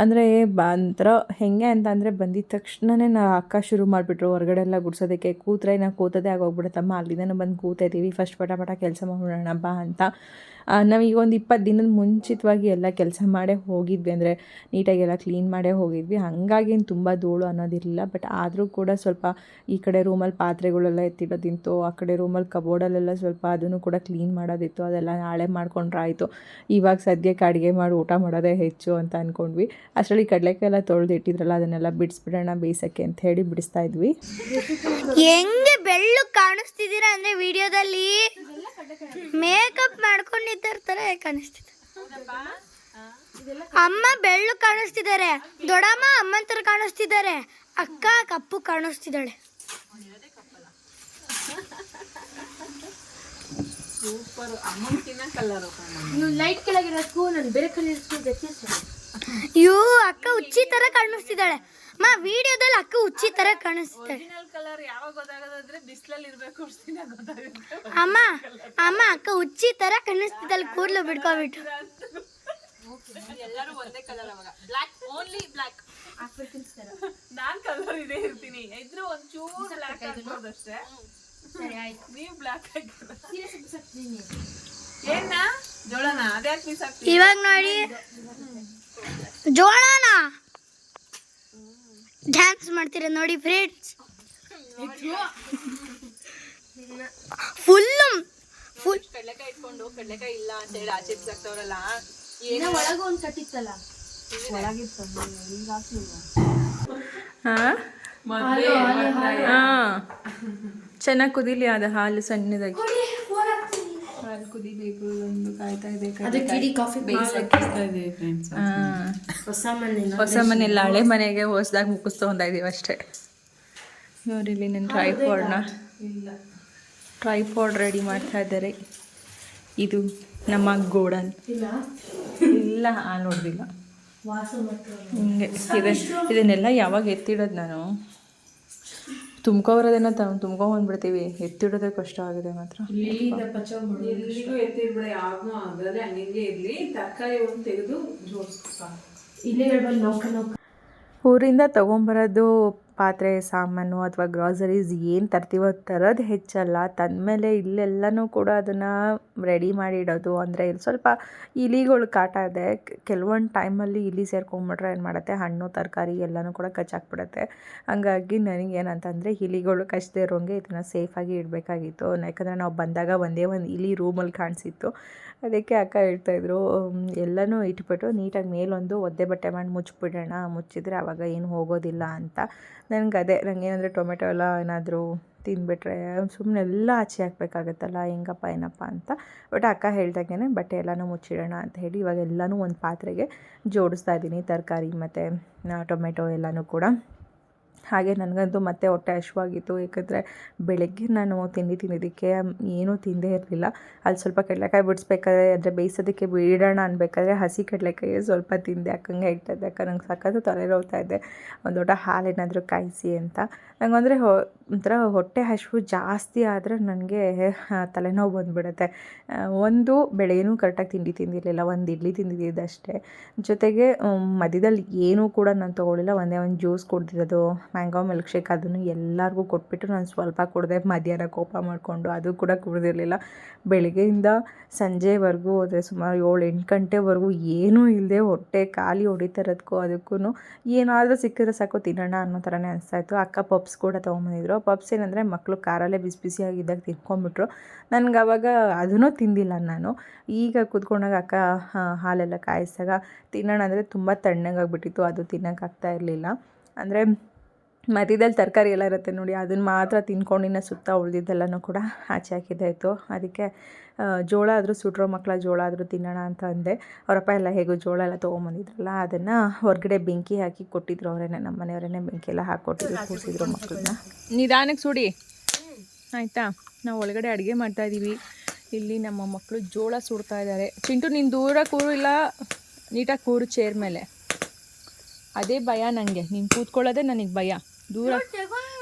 ಅಂದರೆ ಒಂಥರ ಹೆಂಗೆ ಅಂತ ಅಂದರೆ ಬಂದಿದ ತಕ್ಷಣವೇ ನಾ ಅಕ್ಕ ಶುರು ಮಾಡಿಬಿಟ್ರು. ಹೊರಗಡೆ ಎಲ್ಲ ಗುಡ್ಸೋದಕ್ಕೆ ಕೂತ್ರೆ ನಾವು ಕೂತದೇ ಆಗೋಗ್ಬಿಡುತ್ತಮ್ಮ. ಅಲ್ಲಿಂದ ಬಂದು ಕೂತಿದ್ದೀವಿ ಫಸ್ಟ್ ಪಟ ಪಟ ಕೆಲಸ ಮಾಡೋಣ ಬಾ ಅಂತ. ನಾವೀಗ ಒಂದು ಇಪ್ಪತ್ತು ದಿನದ ಮುಂಚಿತವಾಗಿ ಎಲ್ಲ ಕೆಲಸ ಮಾಡೇ ಹೋಗಿದ್ವಿ. ಅಂದರೆ ನೀಟಾಗಿ ಎಲ್ಲ ಕ್ಲೀನ್ ಮಾಡೇ ಹೋಗಿದ್ವಿ. ಹಾಗಾಗಿ ಏನು ತುಂಬ ಧೂಳು ಅನ್ನೋದಿರಲಿಲ್ಲ. ಬಟ್ ಆದರೂ ಕೂಡ ಸ್ವಲ್ಪ ಈ ಕಡೆ ರೂಮಲ್ಲಿ ಪಾತ್ರೆಗಳೆಲ್ಲ ಎತ್ತಿಡೋದಿತ್ತು ಆ ಕಡೆ ರೂಮಲ್ಲಿ ಕಬೋರ್ಡಲ್ಲೆಲ್ಲ ಸ್ವಲ್ಪ ಅದನ್ನು ಕೂಡ ಕ್ಲೀನ್ ಮಾಡೋದಿತ್ತು. ಅದೆಲ್ಲ ನಾಳೆ ಮಾಡ್ಕೊಂಡ್ರೆ ಆಯಿತು ಇವಾಗ ಸದ್ಯಕ್ಕೆ ಅಡುಗೆ ಮಾಡಿ ಊಟ ಮಾಡೋದೇ ಹೆಚ್ಚು ಅಂತ ಅಂದ್ಕೊಂಡ್ವಿ ಅಷ್ಟರಲ್ಲಿ ಕಡಲೆಕಾಯಿ ಎಲ್ಲ ತೊಳೆದು ಇಟ್ಟಿದ್ರಲ್ಲ, ಅದನ್ನೆಲ್ಲ ಬಿಡಿಸ್ಬಿಡೋಣ ಬೇಯಿಸೋಕ್ಕೆ ಅಂತ ಹೇಳಿ ಬಿಡಿಸ್ತಾ ಇದ್ವಿ. ಹೆಂಗೆ ಬೆಳ್ಳು ಕಾಣಿಸ್ತಿದ್ದೀರಾ ಅಂದರೆ ವಿಡಿಯೋದಲ್ಲಿ? ಮೇಕಪ್ ಮಾಡ್ಕೊಂಡಿದ್ದಾರೆ ಕಾಣಿಸ್ತಿದೆ. ಅಮ್ಮ ಬೆಳ್ಳು ಕಾಣಿಸ್ತಿದ್ದಾರೆ. ದೊಡ್ಡಮ್ಮ ಅಮ್ಮನ ಥರ ಕಾಣಿಸ್ತಿದ್ದಾರೆ. ಅಕ್ಕ ಕಪ್ಪು ಕಾಣಿಸ್ತಿದ್ದಾಳೆ. ಲೈಟ್ ಕೆಳಗಿರೋದಕ್ಕೂ ನಾನು ಬೇರೆ ಕಲರ್ ವ್ಯತ್ಯಾಸ ಅಯ್ಯೋ ಅಕ್ಕ ಹುಚ್ಚಿ ತರ ಕಾಣಿಸ್ತಿದ್ದಾಳೆ. ಅಮ್ಮ ವಿಡಿಯೋದಲ್ಲಿ ಅಕ್ಕ ಹುಚ್ಚಿ ತರ ಕಾಣಿಸ್ತಿದ್ದಾಳೆ. ಕಲರ್ ಯಾವಾಗ ಗೊತ್ತಾಗೋದಂದ್ರೆ ಬಿಸಿಲಲ್ಲಿ ಇರ್ಬೇಕು ಅಷ್ಟಿನ ಗೊತ್ತಾಗುತ್ತೆ. ಅಮ್ಮ ಅಮ್ಮ ಅಕ್ಕ ಹುಚ್ಚಿ ತರ ಕಾಣಿಸ್ತಿದ್ದಾಳೆ. ಕೂದಲು ಬಿಡ್ಕೊಬಿಟ್ಟು. ಎಲ್ಲರೂ ಒಂದೇ ಕಲರ್ ಅವಾಗ. ಬ್ಲಾಕ್ ಓನ್ಲಿ ಬ್ಲಾಕ್ ನಾನ್ ಕಲರ್ ಇದೇ ಇರ್ತೀನಿ. ಇದ್ರು ಒಂಚೂರು ಬ್ಲಾಕ್ ನೀವು ಬ್ಲಾಕ್ ಏನ? ಜೋಳನ? ಅದ್ಯಾಕೆ ಮೀಸಾಕ್ತಿ ಇವಾಗ ನೋಡಿ. ಜೋಳನ? ಡ್ಯಾನ್ಸ್ ಮಾಡ್ತೀರ ನೋಡಿ ಫ್ರೆಂಡ್ಸ್. ಫುಲ್ ಫುಲ್ ಕಡಲೆಕಾಯಿ ಇಟ್ಕೊಂಡು ಕಡ್ಲೆಕಾಯಿ ಇಲ್ಲ ಅಂತ ಹೇಳಿ ಆಚೆ ಬಿಸಾಕ್ತವ್ರಲ್ಲ ಒಳಗೆ ಒಂದು ಕಟ್ಟಿತ್ತಲ್ಲ ಹಾಂ? ಹಾಂ. ಚೆನ್ನಾಗಿ ಕುದಿಲಿ ಅದು ಹಾಲು ಸಣ್ಣದಾಗಿ. ಹಾಲು ಕುದಿಬೇಕು ಒಂದು ಕಾಯ್ತಾ ಇದೆ ಹೊಸ ಮನೆ ಹೊಸ ಮನೆಯಲ್ಲ ಹಳೆ ಮನೆಗೆ ಹೊಸದಾಗಿ ಮುಗಿಸ್ತಾ ಇದೀವಿ ಅಷ್ಟೇ. ನೋಡಿ ಇಲ್ಲಿ ನನ್ನ ಟ್ರೈ ಪೌಡ್ ರೆಡಿ ಮಾಡ್ತಾ ಇದ್ದಾರೆ. ಇದು ನಮ್ಮ ಗೋಡನ್. ಇಲ್ಲ. ಆ ನೋಡ್ದಿಲ್ಲ. ಹಿಂಗೆ ಇದೆ ಇದನ್ನೆಲ್ಲ ಯಾವಾಗ ಎತ್ತಿಡೋದು ನಾನು? ತುಂಬ್ಕೊಬರೋದೇನೋ ತುಂಬ್ಕೊಂಡ್ ಬಂದ್ಬಿಡ್ತೀವಿ. ಎತ್ತಿಡೋದೇ ಕಷ್ಟ ಆಗಿದೆ ಮಾತ್ರ. ಎಲ್ಲಿಗೂ ಎತ್ತಿಡ್ಬಿಡ ಯಾವ್ದನ್ನೂ ಆಗದೆ ಹಂಗೆ ಇರ್ಲಿ. ತರಕಾರಿ ಒಂದು ತೆಗೆದು ಜೋಡಿಸ್ಕೊ ಇಲ್ಲೇ ಹೇಳ್ಬಲ್ಲಿ ನೌಕ ನೌಕ ಊರಿಂದ ತೊಗೊಂಬರೋದು ಪಾತ್ರೆ, ಸಾಮಾನು ಅಥವಾ ಗ್ರಾಸರೀಸ್ ಏನು ತರ್ತೀವೋ ತರೋದು ಹೆಚ್ಚಲ್ಲ. ತಂದಮೇಲೆ ಇಲ್ಲೆಲ್ಲನೂ ಕೂಡ ಅದನ್ನು ರೆಡಿ ಮಾಡಿ ಇಡೋದು. ಅಂದರೆ ಇಲ್ಲಿ ಸ್ವಲ್ಪ ಇಲಿಗಳು ಕಾಟ ಇದೆ. ಕೆಲವೊಂದು ಟೈಮಲ್ಲಿ ಇಲಿ ಸೇರ್ಕೊಂಬಿಟ್ರೆ ಏನು ಮಾಡುತ್ತೆ? ಹಣ್ಣು, ತರಕಾರಿ ಎಲ್ಲನೂ ಕೂಡ ಕಚ್ಚಾಕ್ಬಿಡುತ್ತೆ ಹಾಗಾಗಿ ನನಗೇನಂತಂದರೆ ಇಲಿಗಳು ಕಚ್ಚದೇ ಇರೋಂಗೆ ಇದನ್ನು ಸೇಫಾಗಿ ಇಡಬೇಕಾಗಿತ್ತು. ಯಾಕಂದರೆ ನಾವು ಬಂದಾಗ ಒಂದೇ ಒಂದು ಇಲಿ ರೂಮಲ್ಲಿ ಕಾಣಿಸಿತ್ತು. ಅದಕ್ಕೆ ಅಕ್ಕ ಹೇಳ್ತಾಯಿದ್ರು ಎಲ್ಲನೂ ಇಟ್ಬಿಟ್ಟು ನೀಟಾಗಿ ಮೇಲೊಂದು ಒದ್ದೆ ಬಟ್ಟೆ ಮಾಡಿ ಮುಚ್ಚಿಬಿಡೋಣ ಮುಚ್ಚಿದ್ರೆ ಆವಾಗ ಏನು ಹೋಗೋದಿಲ್ಲ ಅಂತ. ನನಗೆ ಅದೇ ನನಗೇನಂದರೆ ಟೊಮೆಟೊ ಎಲ್ಲ ಏನಾದರೂ ತಿಂದುಬಿಟ್ರೆ ಸುಮ್ಮನೆ ಎಲ್ಲ ಆಚೆ ಹಾಕ್ಬೇಕಾಗತ್ತಲ್ಲ, ಹೆಂಗಪ್ಪ, ಏನಪ್ಪ ಅಂತ. ಬಟ್ ಅಕ್ಕ ಹೇಳ್ದಾಗೇ ಬಟ್ಟೆ ಎಲ್ಲನೂ ಮುಚ್ಚಿಡೋಣ ಅಂತ ಹೇಳಿ ಇವಾಗ ಎಲ್ಲನೂ ಒಂದು ಪಾತ್ರೆಗೆ ಜೋಡಿಸ್ತಾ ಇದ್ದೀನಿ, ತರಕಾರಿ ಮತ್ತು ಟೊಮೆಟೊ ಎಲ್ಲನೂ ಕೂಡ. ಹಾಗೆ ನನಗಂತೂ ಮತ್ತೆ ಹೊಟ್ಟೆ ಹಶ್ವಾಗಿತ್ತು ಏಕೆಂದರೆ ಬೆಳಗ್ಗೆ ನಾನು ತಿಂಡಿ ತಿನ್ನೋದಕ್ಕೆ ಏನೂ ತಿಂದೇ ಇರಲಿಲ್ಲ. ಅಲ್ಲಿ ಸ್ವಲ್ಪ ಕಡಲೆಕಾಯಿ ಬಿಡಿಸ್ಬೇಕಾದ್ರೆ ಅಂದರೆ ಬೇಯಿಸೋದಕ್ಕೆ ಬಿಡೋಣ ಅನ್ಬೇಕಾದ್ರೆ ಹಸಿ ಕಡಲೆಕಾಯಿ ಸ್ವಲ್ಪ ತಿಂದೆ. ಅಕ್ಕಂಗೆ ಇದ್ದೆ ಅಕ್ಕ ನಂಗೆ ಸಖತ್ತು ತಲೆ ಹೋಗ್ತಾ ಇದೆ ಒಂದು ದೊಡ್ಡ ಹಾಲು ಏನಾದರೂ ಕಾಯಿಸಿ ಅಂತ. ನಂಗಂದರೆ ಒಂಥರ ಹೊಟ್ಟೆ ಹಸಿವು ಜಾಸ್ತಿ ಆದರೆ ನನಗೆ ತಲೆನೋವು ಬಂದುಬಿಡುತ್ತೆ. ಒಂದು ಬೆಳೆಯೂ ಕರೆಕ್ಟಾಗಿ ತಿಂಡಿ ತಿಂದಿರಲಿಲ್ಲ. ಒಂದು ಇಡ್ಲಿ ತಿಂದಿದ್ದಷ್ಟೇ ಜೊತೆಗೆ, ಮಧ್ಯದಲ್ಲಿ ಏನೂ ಕೂಡ ನಾನು ತೊಗೊಳ್ಳಿಲ್ಲ. ಒಂದೇ ಒಂದು ಜ್ಯೂಸ್ ಕುಡ್ದಿರೋದು ಮ್ಯಾಂಗೋ ಮಿಲ್ಕ್ ಶೇಕ್ ಅದನ್ನು ಎಲ್ಲರಿಗೂ ಕೊಟ್ಬಿಟ್ಟು ನಾನು ಸ್ವಲ್ಪ ಕುಡಿದೆ ಮಧ್ಯಾಹ್ನ ಕೋಪ ಮಾಡಿಕೊಂಡು ಅದು ಕೂಡ ಕುಡಿದಿರಲಿಲ್ಲ. ಬೆಳಗ್ಗೆಯಿಂದ ಸಂಜೆವರೆಗೂ ಹೋದರೆ ಸುಮಾರು ಏಳು ಎಂಟು ಗಂಟೆವರೆಗೂ ಏನೂ ಇಲ್ಲದೆ ಹೊಟ್ಟೆ ಖಾಲಿ ಹೊಡಿತಾ ಇರೋದಕ್ಕೂ ಅದಕ್ಕೂ ಏನಾದರೂ ಸಿಕ್ಕಿದ್ರೆ ಸಾಕು ತಿನ್ನೋಣ ಅನ್ನೋ ಥರನೇ ಅನಿಸ್ತಾ ಇತ್ತು. ಅಕ್ಕ ಪಪ್ಸ್ ಕೂಡ ತೊಗೊಂಬಂದಿದ್ರು. ಪಪ್ಸ್ ಏನಂದರೆ ಮಕ್ಕಳು ಕಾರಲ್ಲೇ ಬಿಸಿ ಬಿಸಿಯಾಗಿದ್ದಾಗ ತಿನ್ಕೊಂಬಿಟ್ರು ನನಗೆ ಅವಾಗ ಅದನ್ನೂ ತಿಂದಿಲ್ಲ ನಾನು. ಈಗ ಕೂತ್ಕೊಂಡಾಗ ಅಕ್ಕ ಹಾಲೆಲ್ಲ ಕಾಯಿಸಿದಾಗ ತಿನ್ನೋಣ ಅಂದರೆ ತುಂಬ ತಣ್ಣಗಾಗ್ಬಿಟ್ಟಿತ್ತು. ಅದು ತಿನ್ನೋಕ್ಕಾಗ್ತಾ ಇರಲಿಲ್ಲ. ಅಂದರೆ ಮಧ್ಯದಲ್ಲಿ ತರಕಾರಿ ಎಲ್ಲ ಇರುತ್ತೆ ನೋಡಿ, ಅದನ್ನು ಮಾತ್ರ ತಿನ್ಕೊಂಡಿನ ಸುತ್ತ ಉಳಿದಿದ್ದೆಲ್ಲನೂ ಕೂಡ ಆಚೆ ಹಾಕಿದ್ದಾಯಿತು. ಅದಕ್ಕೆ ಜೋಳ ಆದರೂ ಸುಟ್ರೋ ಮಕ್ಕಳ ಜೋಳ ಆದರೂ ತಿನ್ನೋಣ ಅಂತ ಅಂದೆ. ಅವರಪ್ಪ ಎಲ್ಲ ಹೇಗೂ ಜೋಳ ಎಲ್ಲ ತೊಗೊಂಬಂದಿದ್ರಲ್ಲ, ಅದನ್ನು ಹೊರಗಡೆ ಬೆಂಕಿ ಹಾಕಿ ಕೊಟ್ಟಿದ್ರು ಅವರೇನೆ, ನಮ್ಮ ಮನೆಯವರೇನೆ ಬೆಂಕಿ ಎಲ್ಲ ಹಾಕ್ಕೊಟ್ಟಿದ್ರು ಕೂರಿಸಿದ್ರು ಮಕ್ಕಳನ್ನ ನಿಧಾನಕ್ಕೆ ಸುಡಿ. ಆಯಿತಾ? ನಾವು ಒಳಗಡೆ ಅಡುಗೆ ಮಾಡ್ತಾ ಇದ್ದೀವಿ ಇಲ್ಲಿ ನಮ್ಮ ಮಕ್ಕಳು ಜೋಳ ಸುಡ್ತಾ ಇದ್ದಾರೆ ಚಿಂಟು, ನೀನು ದೂರ ಕೂರು, ಇಲ್ಲ ನೀಟಾಗಿ ಕೂರು ಚೇರ್ ಮೇಲೆ? ಅದೇ ಭಯ ನನಗೆ ನೀನು ಕೂತ್ಕೊಳ್ಳೋದೇ ನನಗೆ ಭಯ. ದೂರ.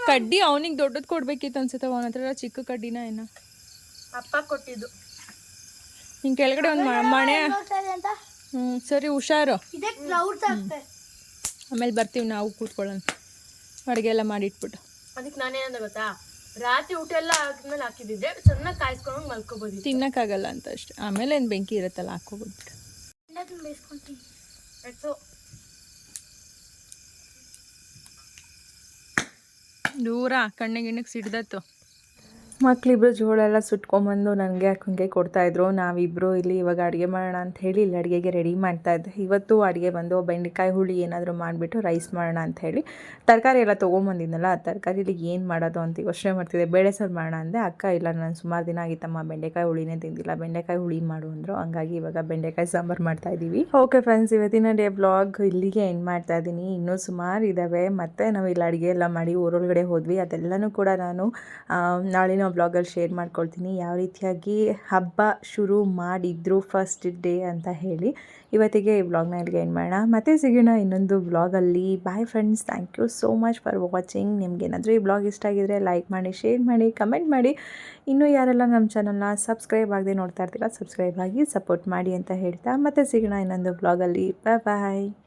ಕಡ್ಡಿ ಅವನಿಗೆ ದೊಡ್ಡದು ಕೊಡ್ಬೇಕಿತ್ತು ಅನ್ಸುತ್ತೆ ಅವನ ಹತ್ರ ಚಿಕ್ಕ ಕಡ್ಡಿನ ಏನ. ಅಪ್ಪ ಕೊಟ್ಟಿದ್ದು. ಹಿಂಗೆ ಕೆಳಗಡೆ ಒಂದು ಮಣೆ. ಹ್ಞೂ ಸರಿ ಹುಷಾರು. ಆಮೇಲೆ ಬರ್ತೀವಿ ನಾವು ಕೂತ್ಕೊಳ್ಳೋಣ. ಅಡುಗೆ ಎಲ್ಲ ಮಾಡಿಟ್ಬಿಟ್ಟು. ಅದಕ್ಕೆ ನಾನೇನಂದ ಗೊತ್ತಾ? ರಾತ್ರಿ ಊಟ ಎಲ್ಲ ಆದ್ಮೇಲೆ ಹಾಕಿದ್ದಿದ್ರೆ ಚೆನ್ನಾಗಿ ಕಾಯಿಸ್ಕೊಂಡು ಮಲ್ಕೋಬೋದು ತಿನ್ನಕ್ಕಾಗಲ್ಲ ಅಂತ ಅಷ್ಟೇ. ಆಮೇಲೆ ಏನು ಬೆಂಕಿ ಇರುತ್ತಲ್ಲ ಹಾಕೋಬಿಟ್ಬಿಟ್ಟು ದೂರ ಕಣ್ಣಿಗೆ ಸಿಡ್ದತ್ತು ಮಕ್ಕಳಿಬ್ರು ಜೋಳ ಎಲ್ಲ ಸುಟ್ಕೊಂಬಂದು ನನಗೆ ಅಕ್ಕಂಗೆ ಕೊಡ್ತಾಯಿದ್ರು. ನಾವಿಬ್ಬರು ಇಲ್ಲಿ ಇವಾಗ ಅಡುಗೆ ಮಾಡೋಣ ಅಂತ ಹೇಳಿ ಇಲ್ಲಿ ಅಡುಗೆಗೆ ರೆಡಿ ಮಾಡ್ತಾಯಿದ್ದೆ ಇವತ್ತು ಅಡುಗೆ ಬಂದು ಬೆಂಡೆಕಾಯಿ ಹುಳಿ ಏನಾದರೂ ಮಾಡಿಬಿಟ್ಟು ರೈಸ್ ಮಾಡೋಣ ಅಂತ ಹೇಳಿ ತರಕಾರಿ ಎಲ್ಲ ತೊಗೊಂಬಂದಿದ್ನಲ್ಲ, ಆ ತರಕಾರಿಲಿ ಏನು ಮಾಡೋದು ಅಂತ ಯೋಚನೆ ಮಾಡ್ತಿದ್ದೆ. ಬೇಳೆ ಸಾರು ಮಾಡೋಣ ಅಂದೆ. ಅಕ್ಕ, ಇಲ್ಲ, ನಾನು ಸುಮಾರು ದಿನ ಆಗಿತ್ತಮ್ಮ, ಬೆಂಡೆಕಾಯಿ ಹುಳಿನೇ ತಿಂದಿಲ್ಲ. ಬೆಂಡೆಕಾಯಿ ಹುಳಿ ಮಾಡು ಅಂದರು. ಹಂಗಾಗಿ ಇವಾಗ ಬೆಂಡೆಕಾಯಿ ಸಾಂಬಾರು ಮಾಡ್ತಾಯಿದ್ದೀವಿ ಓಕೆ ಫ್ರೆಂಡ್ಸ್ ಇವತ್ತಿನ ಡೇ ಬ್ಲಾಗ್ ಇಲ್ಲಿಗೆ ಎಂಡ್ ಮಾಡ್ತಾ ಇದ್ದೀನಿ ಇನ್ನೂ ಸುಮಾರು ಇದ್ದಾವೆ ಮತ್ತು ನಾವು ಇಲ್ಲಿ ಅಡುಗೆ ಎಲ್ಲ ಮಾಡಿ ಊರೊಳಗಡೆ ಹೋದ್ವಿ. ಅದೆಲ್ಲನೂ ಕೂಡ ನಾನು ನಾಳಿನ ಬ್ಲಾಗಲ್ಲಿ ಶೇರ್ ಮಾಡ್ಕೊಳ್ತೀನಿ. ಯಾವ ರೀತಿಯಾಗಿ ಹಬ್ಬ ಶುರು ಮಾಡಿದ್ರು ಫಸ್ಟ್ ಡೇ ಅಂತ ಹೇಳಿ. ಇವತ್ತಿಗೆ ಈ ಬ್ಲಾಗ್ನ ಇಲ್ಲಿಗೆ ಗೈನ್ ಮಾಡೋಣ. ಮತ್ತೆ ಸಿಗೋಣ ಇನ್ನೊಂದು ಬ್ಲಾಗಲ್ಲಿ bye friends thank you so much for watching ನಿಮ್ಗೆ ಏನಾದರೂ ಈ ಬ್ಲಾಗ್ ಇಷ್ಟ ಆಗಿದ್ರೆ ಲೈಕ್ ಮಾಡಿ ಶೇರ್ ಮಾಡಿ ಕಮೆಂಟ್ ಮಾಡಿ. ಇನ್ನೂ ಯಾರೆಲ್ಲ ನಮ್ಮ ಚಾನಲ್ನ ಸಬ್ಸ್ಕ್ರೈಬ್ ಆಗದೆ ನೋಡ್ತಾ ಇರ್ತೀರ ಸಬ್ಸ್ಕ್ರೈಬ್ ಆಗಿ ಸಪೋರ್ಟ್ ಮಾಡಿ ಅಂತ ಹೇಳ್ತಾ. ಮತ್ತೆ ಸಿಗೋಣ ಇನ್ನೊಂದು ಬ್ಲಾಗಲ್ಲಿ ಬಾಯ್